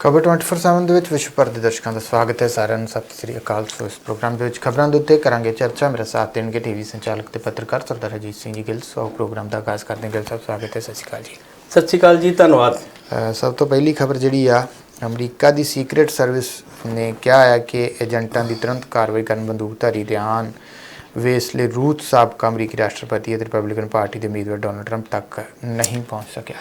ਖਬਰ 24/7 ਦੇ ਵਿੱਚ ਵਿਸ਼ਵ ਭਰ ਦੇ ਦਰਸ਼ਕਾਂ ਦਾ ਸਵਾਗਤ ਹੈ। ਸਾਰਿਆਂ ਨੂੰ ਸਤਿ ਸ੍ਰੀ ਅਕਾਲ। ਸੋ ਇਸ ਪ੍ਰੋਗਰਾਮ ਦੇ ਵਿੱਚ ਖਬਰਾਂ ਦੇ ਉੱਤੇ ਕਰਾਂਗੇ ਚਰਚਾ। ਮੇਰਾ ਸਾਥ ਦੇਣਗੇ ਟੀਵੀ ਸੰਚਾਲਕ ਤੇ ਪੱਤਰਕਾਰ ਸਰਦਾਰ ਅਜੀਤ ਸਿੰਘ ਜੀ ਗਿੱਲ। ਸੋ ਪ੍ਰੋਗਰਾਮ ਦਾ ਆਗਾਜ਼ ਕਰਦੇ ਹਾਂ। ਗਿੱਲ ਸਾਹਿਬ ਸਵਾਗਤ ਹੈ। ਸਤਿ ਸ਼੍ਰੀ ਅਕਾਲ ਜੀ। ਸਤਿ ਸ਼੍ਰੀ ਅਕਾਲ ਜੀ। ਧੰਨਵਾਦ। ਸਭ ਤੋਂ ਪਹਿਲੀ ਖਬਰ ਜਿਹੜੀ ਆ ਅਮਰੀਕਾ ਦੀ ਸੀਕ੍ਰੀਟ ਸਰਵਿਸ ਨੇ ਕਿਹਾ ਹੈ ਕਿ ਏਜੰਟਾਂ ਦੀ ਤੁਰੰਤ ਕਾਰਵਾਈ ਕਰਨ ਬੰਦੂਕਧਾਰੀ ਰਿਆਨ ਵੇਸਲੇ ਰੂਥ ਸਾਬਕਾ ਅਮਰੀਕੀ ਰਾਸ਼ਟਰਪਤੀ ਅਤੇ ਰਿਪਬਲਿਕਨ ਪਾਰਟੀ ਦੇ ਉਮੀਦਵਾਰ ਡੋਨਲਡ ਟਰੰਪ ਤੱਕ ਨਹੀਂ ਪਹੁੰਚ ਸਕਿਆ।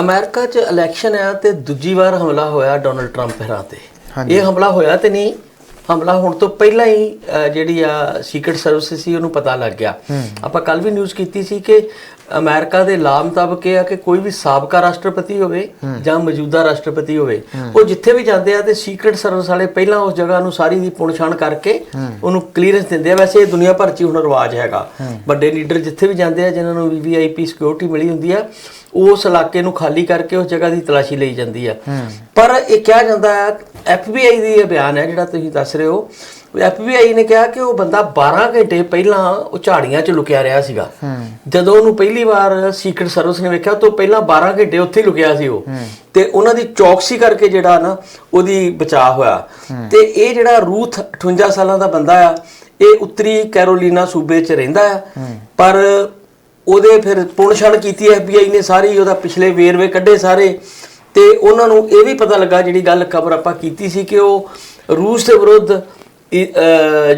ਅਮਰੀਕਾ 'ਚ ਇਲੈਕਸ਼ਨ ਆ ਤੇ ਦੂਜੀ ਵਾਰ ਹਮਲਾ ਹੋਇਆ ਡੋਨਲਡ ਟਰੰਪ ਹਰਾਂ ਤੇ। ਇਹ ਹਮਲਾ ਹੋਇਆ ਤੇ ਨਹੀਂ ਹਮਲਾ ਹੋਣ ਤੋਂ ਪਹਿਲਾਂ ਹੀ ਜਿਹੜੀ ਆ ਸੀਕ੍ਰੀਟ ਸਰਵਿਸ ਸੀ ਉਹਨੂੰ ਪਤਾ ਲੱਗ ਗਿਆ। ਆਪਾਂ ਕੱਲ ਵੀ ਨਿਊਜ਼ ਕੀਤੀ ਸੀ ਕਿ ਅਮਰੀਕਾ ਦੇ ਲਾਅ ਮੁਤਾਬਕ ਇਹ ਆ ਕਿ ਕੋਈ ਵੀ ਸਾਬਕਾ ਰਾਸ਼ਟਰਪਤੀ ਹੋਵੇ ਜਾਂ ਮੌਜੂਦਾ ਰਾਸ਼ਟਰਪਤੀ ਹੋਵੇ ਉਹ ਜਿੱਥੇ ਵੀ ਜਾਂਦੇ ਆ ਤੇ ਸੀਕ੍ਰੀਟ ਸਰਵਿਸ ਵਾਲੇ ਪਹਿਲਾਂ ਉਸ ਜਗ੍ਹਾ ਨੂੰ ਸਾਰੀ ਦੀ ਪੁਣਛਾਣ ਕਰਕੇ ਉਹਨੂੰ ਕਲੀਅਰੈਂਸ ਦਿੰਦੇ ਆ। ਵੈਸੇ ਇਹ ਦੁਨੀਆ ਭਰ 'ਚ ਹੁਣ ਰਿਵਾਜ ਹੈਗਾ। ਵੱਡੇ ਲੀਡਰ ਜਿੱਥੇ ਵੀ ਜਾਂਦੇ ਆ ਜਿਨ੍ਹਾਂ ਨੂੰ ਵੀਵੀਆਈਪੀ ਸਿਕਿਉਰਿਟੀ ਮਿਲੀ ਹੁੰਦੀ ਆ ਉਸ ਇਲਾਕੇ ਨੂੰ ਖਾਲੀ ਕਰਕੇ ਉਸ ਜਗ੍ਹਾ ਦੀ ਤਲਾਸ਼ੀ ਲਈ ਜਾਂਦੀ ਆ। ਪਰ ਇਹ ਕਿਹਾ ਜਾਂਦਾ ਹੈ ਐਫਬੀਆਈ ਦੀ ਇਹ ਬਿਆਨ ਹੈ ਜਿਹੜਾ ਤੁਸੀਂ ਦੱਸ ਰਹੇ ਹੋ। ਐਫਬੀਆਈ ਨੇ ਕਿਹਾ ਕਿ ਉਹ ਬੰਦਾ 12 ਘੰਟੇ ਪਹਿਲਾਂ ਉਹ ਝਾੜੀਆਂ 'ਚ ਲੁਕਿਆ ਰਿਹਾ ਸੀਗਾ। ਜਦੋਂ ਉਹਨੂੰ ਪਹਿਲੀ ਵਾਰ ਸੀਕ੍ਰੀਟ ਸਰਵਿਸ ਨੇ ਵੇਖਿਆ ਤਾਂ ਪਹਿਲਾਂ 12 ਘੰਟੇ ਉੱਥੇ ਹੀ ਲੁਕਿਆ ਸੀ ਉਹ। ਤੇ ਉਹਨਾਂ ਦੀ ਚੌਕਸੀ ਕਰਕੇ ਜਿਹੜਾ ਨਾ ਉਹਦੀ ਬਚਾਅ ਹੋਇਆ। ਤੇ ਇਹ ਜਿਹੜਾ ਰੂਥ 58 ਸਾਲਾਂ ਦਾ ਬੰਦਾ ਆ ਇਹ ਉੱਤਰੀ ਕੈਰੋਲੀਨਾ ਸੂਬੇ 'ਚ ਰਹਿੰਦਾ ਆ। ਪਰ ਉਹਦੇ ਫਿਰ ਪੁਣਛਣ ਕੀਤੀ ਐਫਬੀਆਈ ਨੇ ਸਾਰੀ ਉਹਦਾ ਪਿਛਲੇ ਵੇਰਵੇ ਕੱਢੇ ਸਾਰੇ। ਤੇ ਉਹਨਾਂ ਨੂੰ ਇਹ ਵੀ ਪਤਾ ਲੱਗਾ ਜਿਹੜੀ ਗੱਲ ਖਬਰ ਆਪਾਂ ਕੀਤੀ ਸੀ ਕਿ ਉਹ ਰੂਸ ਦੇ ਵਿਰੁੱਧ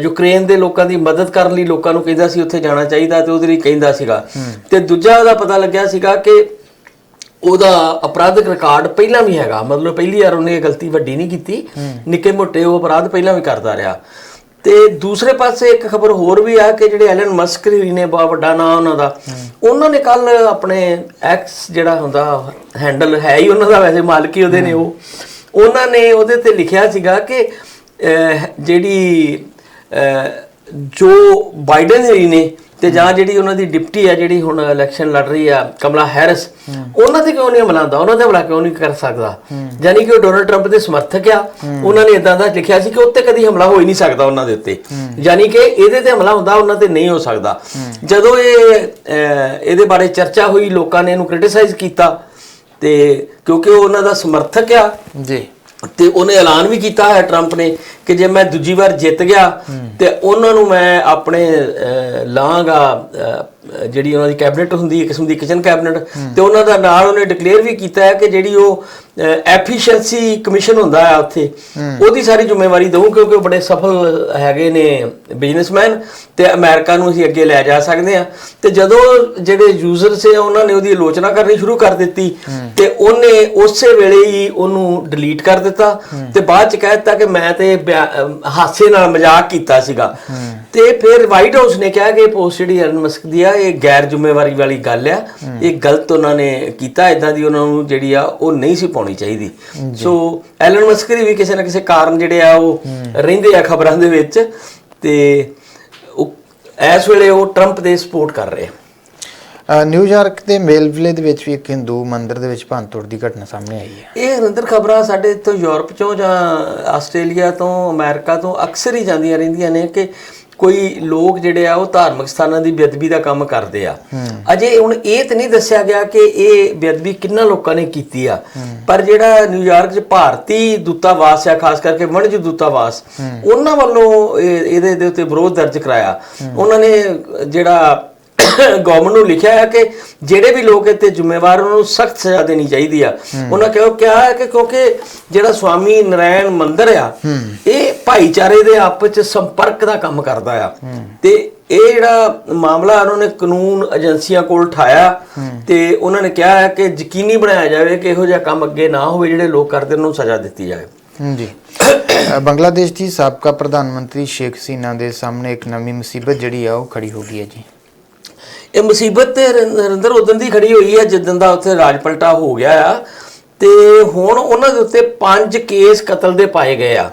ਯੂਕਰੇਨ ਦੇ ਲੋਕਾਂ ਦੀ ਮਦਦ ਕਰਨ ਲਈ ਲੋਕਾਂ ਨੂੰ ਕਹਿੰਦਾ ਸੀ ਉੱਥੇ ਜਾਣਾ ਚਾਹੀਦਾ ਤੇ ਉਹਦੇ ਲਈ ਕਹਿੰਦਾ ਸੀਗਾ। ਤੇ ਦੂਜਾ ਉਹਦਾ ਪਤਾ ਲੱਗਿਆ ਸੀਗਾ ਕਿ ਉਹਦਾ ਅਪਰਾਧਿਕ ਰਿਕਾਰਡ ਪਹਿਲਾਂ ਵੀ ਹੈਗਾ। ਮਤਲਬ ਪਹਿਲੀ ਵਾਰ ਉਹਨੇ ਇਹ ਗਲਤੀ ਵੱਡੀ ਨਹੀਂ ਕੀਤੀ। ਨਿੱਕੇ ਮੋਟੇ ਉਹ ਅਪਰਾਧ ਪਹਿਲਾਂ ਵੀ ਕਰਦਾ ਰਿਹਾ। ਤੇ ਦੂਸਰੇ ਪਾਸੇ ਇੱਕ ਖਬਰ ਹੋਰ ਵੀ ਆ ਕਿ ਜਿਹੜੇ ਐਲਨ ਮਸਕ ਜੀ ਨੇ ਬਹੁਤ ਵੱਡਾ ਨਾਂ ਉਹਨਾਂ ਦਾ, ਉਹਨਾਂ ਨੇ ਕੱਲ ਆਪਣੇ ਐਕਸ ਜਿਹੜਾ ਹੁੰਦਾ, ਹੈਂਡਲ ਹੈ ਹੀ ਉਹਨਾਂ ਦਾ ਵੈਸੇ, ਮਾਲਕੀ ਉਹਦੇ ਨੇ ਉਹ। ਉਹਨਾਂ ਨੇ ਉਹਦੇ ਤੇ ਲਿਖਿਆ ਸੀਗਾ ਕਿ ਜਿਹੜੀ ਜੋ ਬਾਈਡਨ ਜੀ ਨੇ ਤੇ ਜਾਂ ਜਿਹੜੀ ਉਹਨਾਂ ਦੀ ਡਿਪਟੀ ਆ, ਜਿਹੜੀ ਹੁਣ ਇਲੈਕਸ਼ਨ ਲੜ ਰਹੀ ਆ, ਕਮਲਾ ਹੈਰਿਸ, ਉਹਨਾਂ ਤੇ ਕਿਉਂ ਨਹੀਂ ਹਮਲਾ ਹੁੰਦਾ ਉਹਨਾਂ ਤੇ ਹਮਲਾ ਕਿਉਂ ਨਹੀਂ ਕਰ ਸਕਦਾ? ਯਾਨੀ ਕਿ ਉਹ ਡੋਨਲਡ ਟਰੰਪ ਦੇ ਸਮਰਥਕ ਆ। ਉਹਨਾਂ ਨੇ ਇਦਾਂ ਦਾ ਲਿਖਿਆ ਸੀ ਕਿ ਉੱਤੇ ਕਦੀ ਹਮਲਾ ਹੋ ਹੀ ਨਹੀਂ ਸਕਦਾ ਉਹਨਾਂ ਦੇ ਉੱਤੇ। ਯਾਨੀ ਕਿ ਇਹਦੇ ਤੇ ਹਮਲਾ ਹੁੰਦਾ, ਉਹਨਾਂ ਤੇ ਨਹੀਂ ਹੋ ਸਕਦਾ। ਜਦੋਂ ਇਹ ਇਹਦੇ ਬਾਰੇ ਚਰਚਾ ਹੋਈ, ਲੋਕਾਂ ਨੇ ਇਹਨੂੰ ਕ੍ਰਿਟਿਸਾਈਜ਼ ਕੀਤਾ, ਤੇ ਕਿਉਂਕਿ ਉਹ ਉਹਨਾਂ ਦਾ ਸਮਰਥਕ ਆ। ਜੀ। ਤੇ ਉਹਨੇ ਐਲਾਨ ਵੀ ਕੀਤਾ ਹੈ ਟਰੰਪ ਨੇ ਕਿ ਜੇ ਮੈਂ ਦੂਜੀ ਵਾਰ ਜਿੱਤ ਗਿਆ ਤੇ ਉਹਨਾਂ ਨੂੰ ਮੈਂ ਆਪਣੇ ਲਾਂਗਾ ਜਿਹੜੀ ਉਹਨਾਂ ਦੀ ਕੈਬਨਿਟ ਹੁੰਦੀ ਹੈ ਕਿਸਮ ਦੀ ਕਿਚਨ ਕੈਬਨਿਟ ਤੇ ਉਹਨਾਂ ਦਾ ਨਾਲ ਉਹਨੇ ਡਿਕਲੇਅਰ ਵੀ ਕੀਤਾ ਹੈ ਕਿ ਜਿਹੜੀ ਉਹ ਐਫੀਸ਼ੀਐਂਸੀ ਕਮਿਸ਼ਨ ਹੁੰਦਾ ਹੈ ਉੱਥੇ ਉਹਦੀ ਸਾਰੀ ਜ਼ਿੰਮੇਵਾਰੀ ਦਊ ਕਿਉਂਕਿ ਉਹ ਬੜੇ ਸਫਲ ਹੈਗੇ ਨੇ ਬਿਜ਼ਨਸਮੈਨ ਤੇ ਅਮਰੀਕਾ ਨੂੰ ਅਸੀਂ ਅੱਗੇ ਲੈ ਜਾ ਸਕਦੇ ਆ ਤੇ ਜਦੋਂ ਜਿਹੜੇ ਯੂਜ਼ਰ ਸੇ ਉਹਨਾਂ ਨੇ ਉਹਦੀ ਆਲੋਚਨਾ ਕਰਨੀ ਸ਼ੁਰੂ ਕਰ ਦਿੱਤੀ ਤੇ ਉਹਨੇ ਉਸੇ ਵੇਲੇ ਹੀ ਉਹਨੂੰ ਡਿਲੀਟ ਕਰ ਦਿੱਤਾ ਤੇ ਬਾਅਦ ਚ ਕਹਿ ਦਿੱਤਾ ਕਿ ਮੈਂ ਤੇ ਹਾਸੇ ਨਾਲ ਮਜ਼ਾਕ ਕੀਤਾ ਸੀਗਾ। ਤੇ ਫਿਰ ਵਾਈਟ ਹਾਊਸ ਨੇ ਕਿਹਾ ਕਿ ਪੋਸਟ ਜਿਹੜੀ ਐਲਨ ਮਸਕ ਦੀ ਆ ਇਹ ਗੈਰ ਜ਼ਿੰਮੇਵਾਰੀ ਵਾਲੀ ਗੱਲ ਆ। ਇਹ ਗਲਤ ਉਹਨਾਂ ਨੇ ਕੀਤਾ ਇਦਾਂ ਦੀ ਉਹਨਾਂ ਨੂੰ ਜਿਹੜੀ ਆ ਉਹ ਨਹੀਂ ਸੀ ਪਾਉਣੀ ਚਾਹੀਦੀ। ਸੋ ਐਲਨ ਮਸਕ ਦੀ ਵੀ ਕਿਸੇ ਨਾ ਕਿਸੇ ਕਾਰਨ ਜਿਹੜੇ ਆ ਉਹ ਰਹਿੰਦੇ ਆ ਖਬਰਾਂ ਦੇ ਵਿੱਚ। ਤੇ ਉਹ ਇਸ ਵੇਲੇ ਉਹ ਟਰੰਪ ਦੇ ਸਪੋਰਟ ਕਰ ਰਹੇ ਆ। ਨਿਊਯਾਰਕ ਦੇ ਮੇਲਵਿਲੇ ਦੇ ਵਿੱਚ ਵੀ ਇੱਕ ਹਿੰਦੂ ਮੰਦਿਰ ਦੇ ਵਿੱਚ ਭੰਨਤੋੜ ਦੀ ਘਟਨਾ ਸਾਹਮਣੇ ਆਈ ਹੈ। ਇਹ ਨਿਰੰਤਰ ਖਬਰਾਂ ਸਾਡੇ ਇੱਥੋਂ ਯੂਰਪ ਚੋਂ ਜਾਂ ਆਸਟ੍ਰੇਲੀਆ ਤੋਂ ਅਮਰੀਕਾ ਤੋਂ ਅਕਸਰ ਹੀ ਜਾਂਦੀਆਂ ਰਹਿੰਦੀਆਂ ਨੇ ਕਿ ਕੋਈ ਲੋਕ ਜਿਹੜੇ ਆ ਉਹ ਧਾਰਮਿਕ ਸਥਾਨਾਂ ਦੀ ਬੇਅਦਬੀ ਦਾ ਕੰਮ ਕਰਦੇ ਆ। ਅਜੇ ਹੁਣ ਇਹ ਤਾਂ ਨਹੀਂ ਦੱਸਿਆ ਗਿਆ ਕਿ ਇਹ ਬੇਅਦਬੀ ਕਿੰਨਾ ਲੋਕਾਂ ਨੇ ਕੀਤੀ ਆ। ਪਰ ਜਿਹੜਾ ਨਿਊਯਾਰਕ 'ਚ ਭਾਰਤੀ ਦੂਤਾਵਾਸ ਆ ਖਾਸ ਕਰਕੇ ਵਣਜ ਦੂਤਾਵਾਸ ਉਹਨਾਂ ਵੱਲੋਂ ਇਹ- ਇਹਦੇ ਦੇ ਉੱਤੇ ਵਿਰੋਧ ਦਰਜ ਕਰਾਇਆ। ਉਹਨਾਂ ਨੇ ਜਿਹੜਾ ਗਵਰਨਮੈਂਟ ਨੂੰ ਲਿਖਿਆ ਹੈ ਕਿ ਜਿਹੜੇ ਵੀ ਲੋਕ ਇੱਥੇ ਜ਼ਿੰਮੇਵਾਰ ਉਹਨਾਂ ਨੂੰ ਸਖਤ ਸਜ਼ਾ ਦੇਣੀ ਚਾਹੀਦੀ ਆ। ਉਹਨਾਂ ਕਿਹਾ ਕਿਹਾ ਹੈ ਕਿ ਕਿਉਂਕਿ ਜਿਹੜਾ ਸਵਾਮੀ ਨਰਾਇਣ ਮੰਦਿਰ ਆ ਇਹ ਭਾਈਚਾਰੇ ਦੇ ਆਪਸ ਵਿੱਚ ਸੰਪਰਕ ਦਾ ਕੰਮ ਕਰਦਾ ਆ। ਤੇ ਇਹ ਜਿਹੜਾ ਮਾਮਲਾ ਉਹਨਾਂ ਨੇ ਕਾਨੂੰਨ ਏਜੰਸੀਆਂ ਕੋਲ ਉਠਾਇਆ ਤੇ ਉਹਨਾਂ ਨੇ ਕਿਹਾ ਹੈ ਕਿ ਯਕੀਨੀ ਬਣਾਇਆ ਜਾਵੇ ਕਿ ਇਹੋ ਜਿਹਾ ਕੰਮ ਅੱਗੇ ਨਾ ਹੋਵੇ ਜਿਹੜੇ ਲੋਕ ਕਰਦੇ ਉਹਨਾਂ ਨੂੰ ਸਜ਼ਾ ਦਿੱਤੀ ਜਾਵੇ। ਜੀ। ਬੰਗਲਾਦੇਸ਼ ਦੀ ਸਾਬਕਾ ਪ੍ਰਧਾਨ ਮੰਤਰੀ ਸ਼ੇਖ ਹਸੀਨਾ ਦੇ ਸਾਹਮਣੇ ਇੱਕ ਨਵੀਂ ਮੁਸੀਬਤ ਜਿਹੜੀ ਆ ਉਹ ਖੜੀ ਹੋ ਗਈ ਹੈ ਜੀ। ਇਹ ਮੁਸੀਬਤ ਤੇ ਨਰਿੰ- ਨਰਿੰਦਰ ਉਦੋਂ ਦੀ ਖੜੀ ਹੋਈ ਹੈ ਜਿੱਦਣ ਦਾ ਉੱਥੇ ਰਾਜ ਪਲਟਾ ਹੋ ਗਿਆ ਆ। ਤੇ ਹੁਣ ਉਹਨਾਂ ਦੇ ਉੱਤੇ ਪੰਜ ਕੇਸ ਕਤਲ ਦੇ ਪਾਏ ਗਏ ਆ।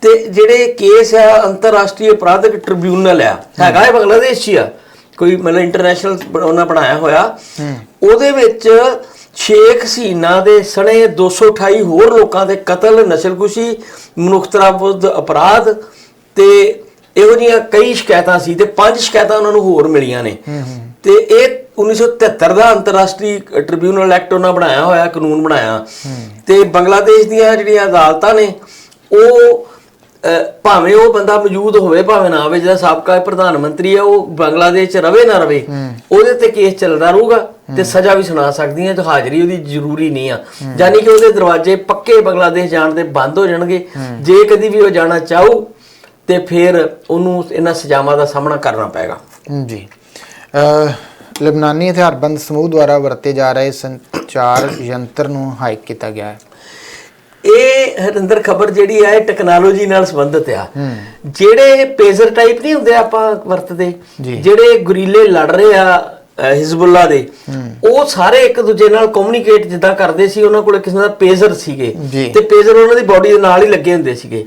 ਤੇ ਜਿਹੜੇ ਕੇਸ ਆ ਅੰਤਰਰਾਸ਼ਟਰੀ ਅਪਰਾਧਿਕ ਟ੍ਰਿਬਿਊਨਲ ਆ ਹੈਗਾ ਇਹ ਬੰਗਲਾਦੇਸ਼ ਹੀ ਆ। ਕੋਈ ਮਤਲਬ ਇੰਟਰਨੈਸ਼ਨਲ ਉਹਨਾਂ ਬਣਾਇਆ ਹੋਇਆ। ਉਹਦੇ ਵਿੱਚ ਸ਼ੇਖ ਹਸੀਨਾ ਦੇ ਸਣੇ 228 ਹੋਰ ਲੋਕਾਂ ਦੇ ਕਤਲ ਨਸਲਕੁਸ਼ੀ ਮਨੁੱਖਤਾ ਵਿਰੁੱਧ ਅਪਰਾਧ ਤੇ ਇਹੋ ਜਿਹੀਆਂ ਕਈ ਸ਼ਿਕਾਇਤਾਂ ਸੀ ਤੇ ਪੰਜ ਸ਼ਿਕਾਇਤਾਂ ਉਹਨਾਂ ਨੂੰ ਹੋਰ ਮਿਲੀਆਂ ਨੇ। ਤੇ ਇਹ 1973 ਦਾ ਅੰਤਰਰਾਸ਼ਟਰੀ ਟ੍ਰਿਬਿਊਨਲ ਐਕਟ ਉਹਨਾਂ ਬਣਾਇਆ ਹੋਇਆ ਕਾਨੂੰਨ ਬਣਾਇਆ। ਤੇ ਬੰਗਲਾਦੇਸ਼ ਦੀਆਂ ਜਿਹੜੀਆਂ ਅਦਾਲਤਾਂ ਨੇ ਉਹ ਭਾਵੇਂ ਉਹ ਬੰਦਾ ਮੌਜੂਦ ਹੋਵੇ ਭਾਵੇਂ ਨਾ ਹੋਵੇ ਜਿਹੜਾ ਸਾਬਕਾ ਪ੍ਰਧਾਨ ਮੰਤਰੀ ਹੈ ਉਹ ਬੰਗਲਾਦੇਸ਼ 'ਚ ਰਵੇ ਨਾ ਰਵੇ ਉਹਦੇ ਤੇ ਕੇਸ ਚੱਲਦਾ ਰਹੂਗਾ ਤੇ ਸਜ਼ਾ ਵੀ ਸੁਣਾ ਸਕਦੀਆਂ ਤੇ ਹਾਜ਼ਰੀ ਉਹਦੀ ਜ਼ਰੂਰੀ ਨਹੀਂ ਆ। ਯਾਨੀ ਕਿ ਉਹਦੇ ਦਰਵਾਜ਼ੇ ਪੱਕੇ ਬੰਗਲਾਦੇਸ਼ ਜਾਣ ਦੇ ਬੰਦ ਹੋ ਜਾਣਗੇ। ਜੇ ਕਦੀ ਵੀ ਉਹ ਜਾਣਾ ਚਾਹੂ ਤੇ ਫਿਰ ਉਹਨੂੰ ਇਹਨਾਂ ਸਜ਼ਾਵਾਂ ਦਾ ਸਾਹਮਣਾ ਕਰਨਾ ਪਏਗਾ। ਜੀ। ਲਬਨਾਨੀ ਹਥਿਆਰਬੰਦ ਸਮੂਹ ਦੁਆਰਾ ਵਰਤੇ ਜਾ ਰਹੇ ਸੰਚਾਰ ਯੰਤਰ ਨੂੰ ਹਾਈਕ ਕੀਤਾ ਗਿਆ ਹੈ। ਇਹ ਹਰਿੰਦਰ ਖਬਰ ਜਿਹੜੀ ਆ ਇਹ ਟੈਕਨੋਲੋਜੀ ਨਾਲ ਸੰਬੰਧਿਤ ਆ। ਜਿਹੜੇ ਪੇਜ਼ਰ ਟਾਈਪ ਨਹੀਂ ਹੁੰਦੇ ਆਪਾਂ ਵਰਤਦੇ। ਜਿਹੜੇ ਗੁਰੀਲੇ ਲੜ ਰਹੇ ਆ ਹਿਜ਼ਬੁੱਲਾ ਦੇ ਉਹ ਸਾਰੇ ਇੱਕ ਦੂਜੇ ਨਾਲ ਕਮਿਊਨੀਕੇਟ ਜਿੱਦਾਂ ਕਰਦੇ ਸੀ ਉਹਨਾਂ ਕੋਲ ਕਿਸੇ ਦਾ ਪੇਜ਼ਰ ਸੀਗੇ। ਤੇ ਪੇਜ਼ਰ ਉਹਨਾਂ ਦੀ ਬਾਡੀ ਦੇ ਨਾਲ ਹੀ ਲੱਗੇ ਹੁੰਦੇ ਸੀਗੇ।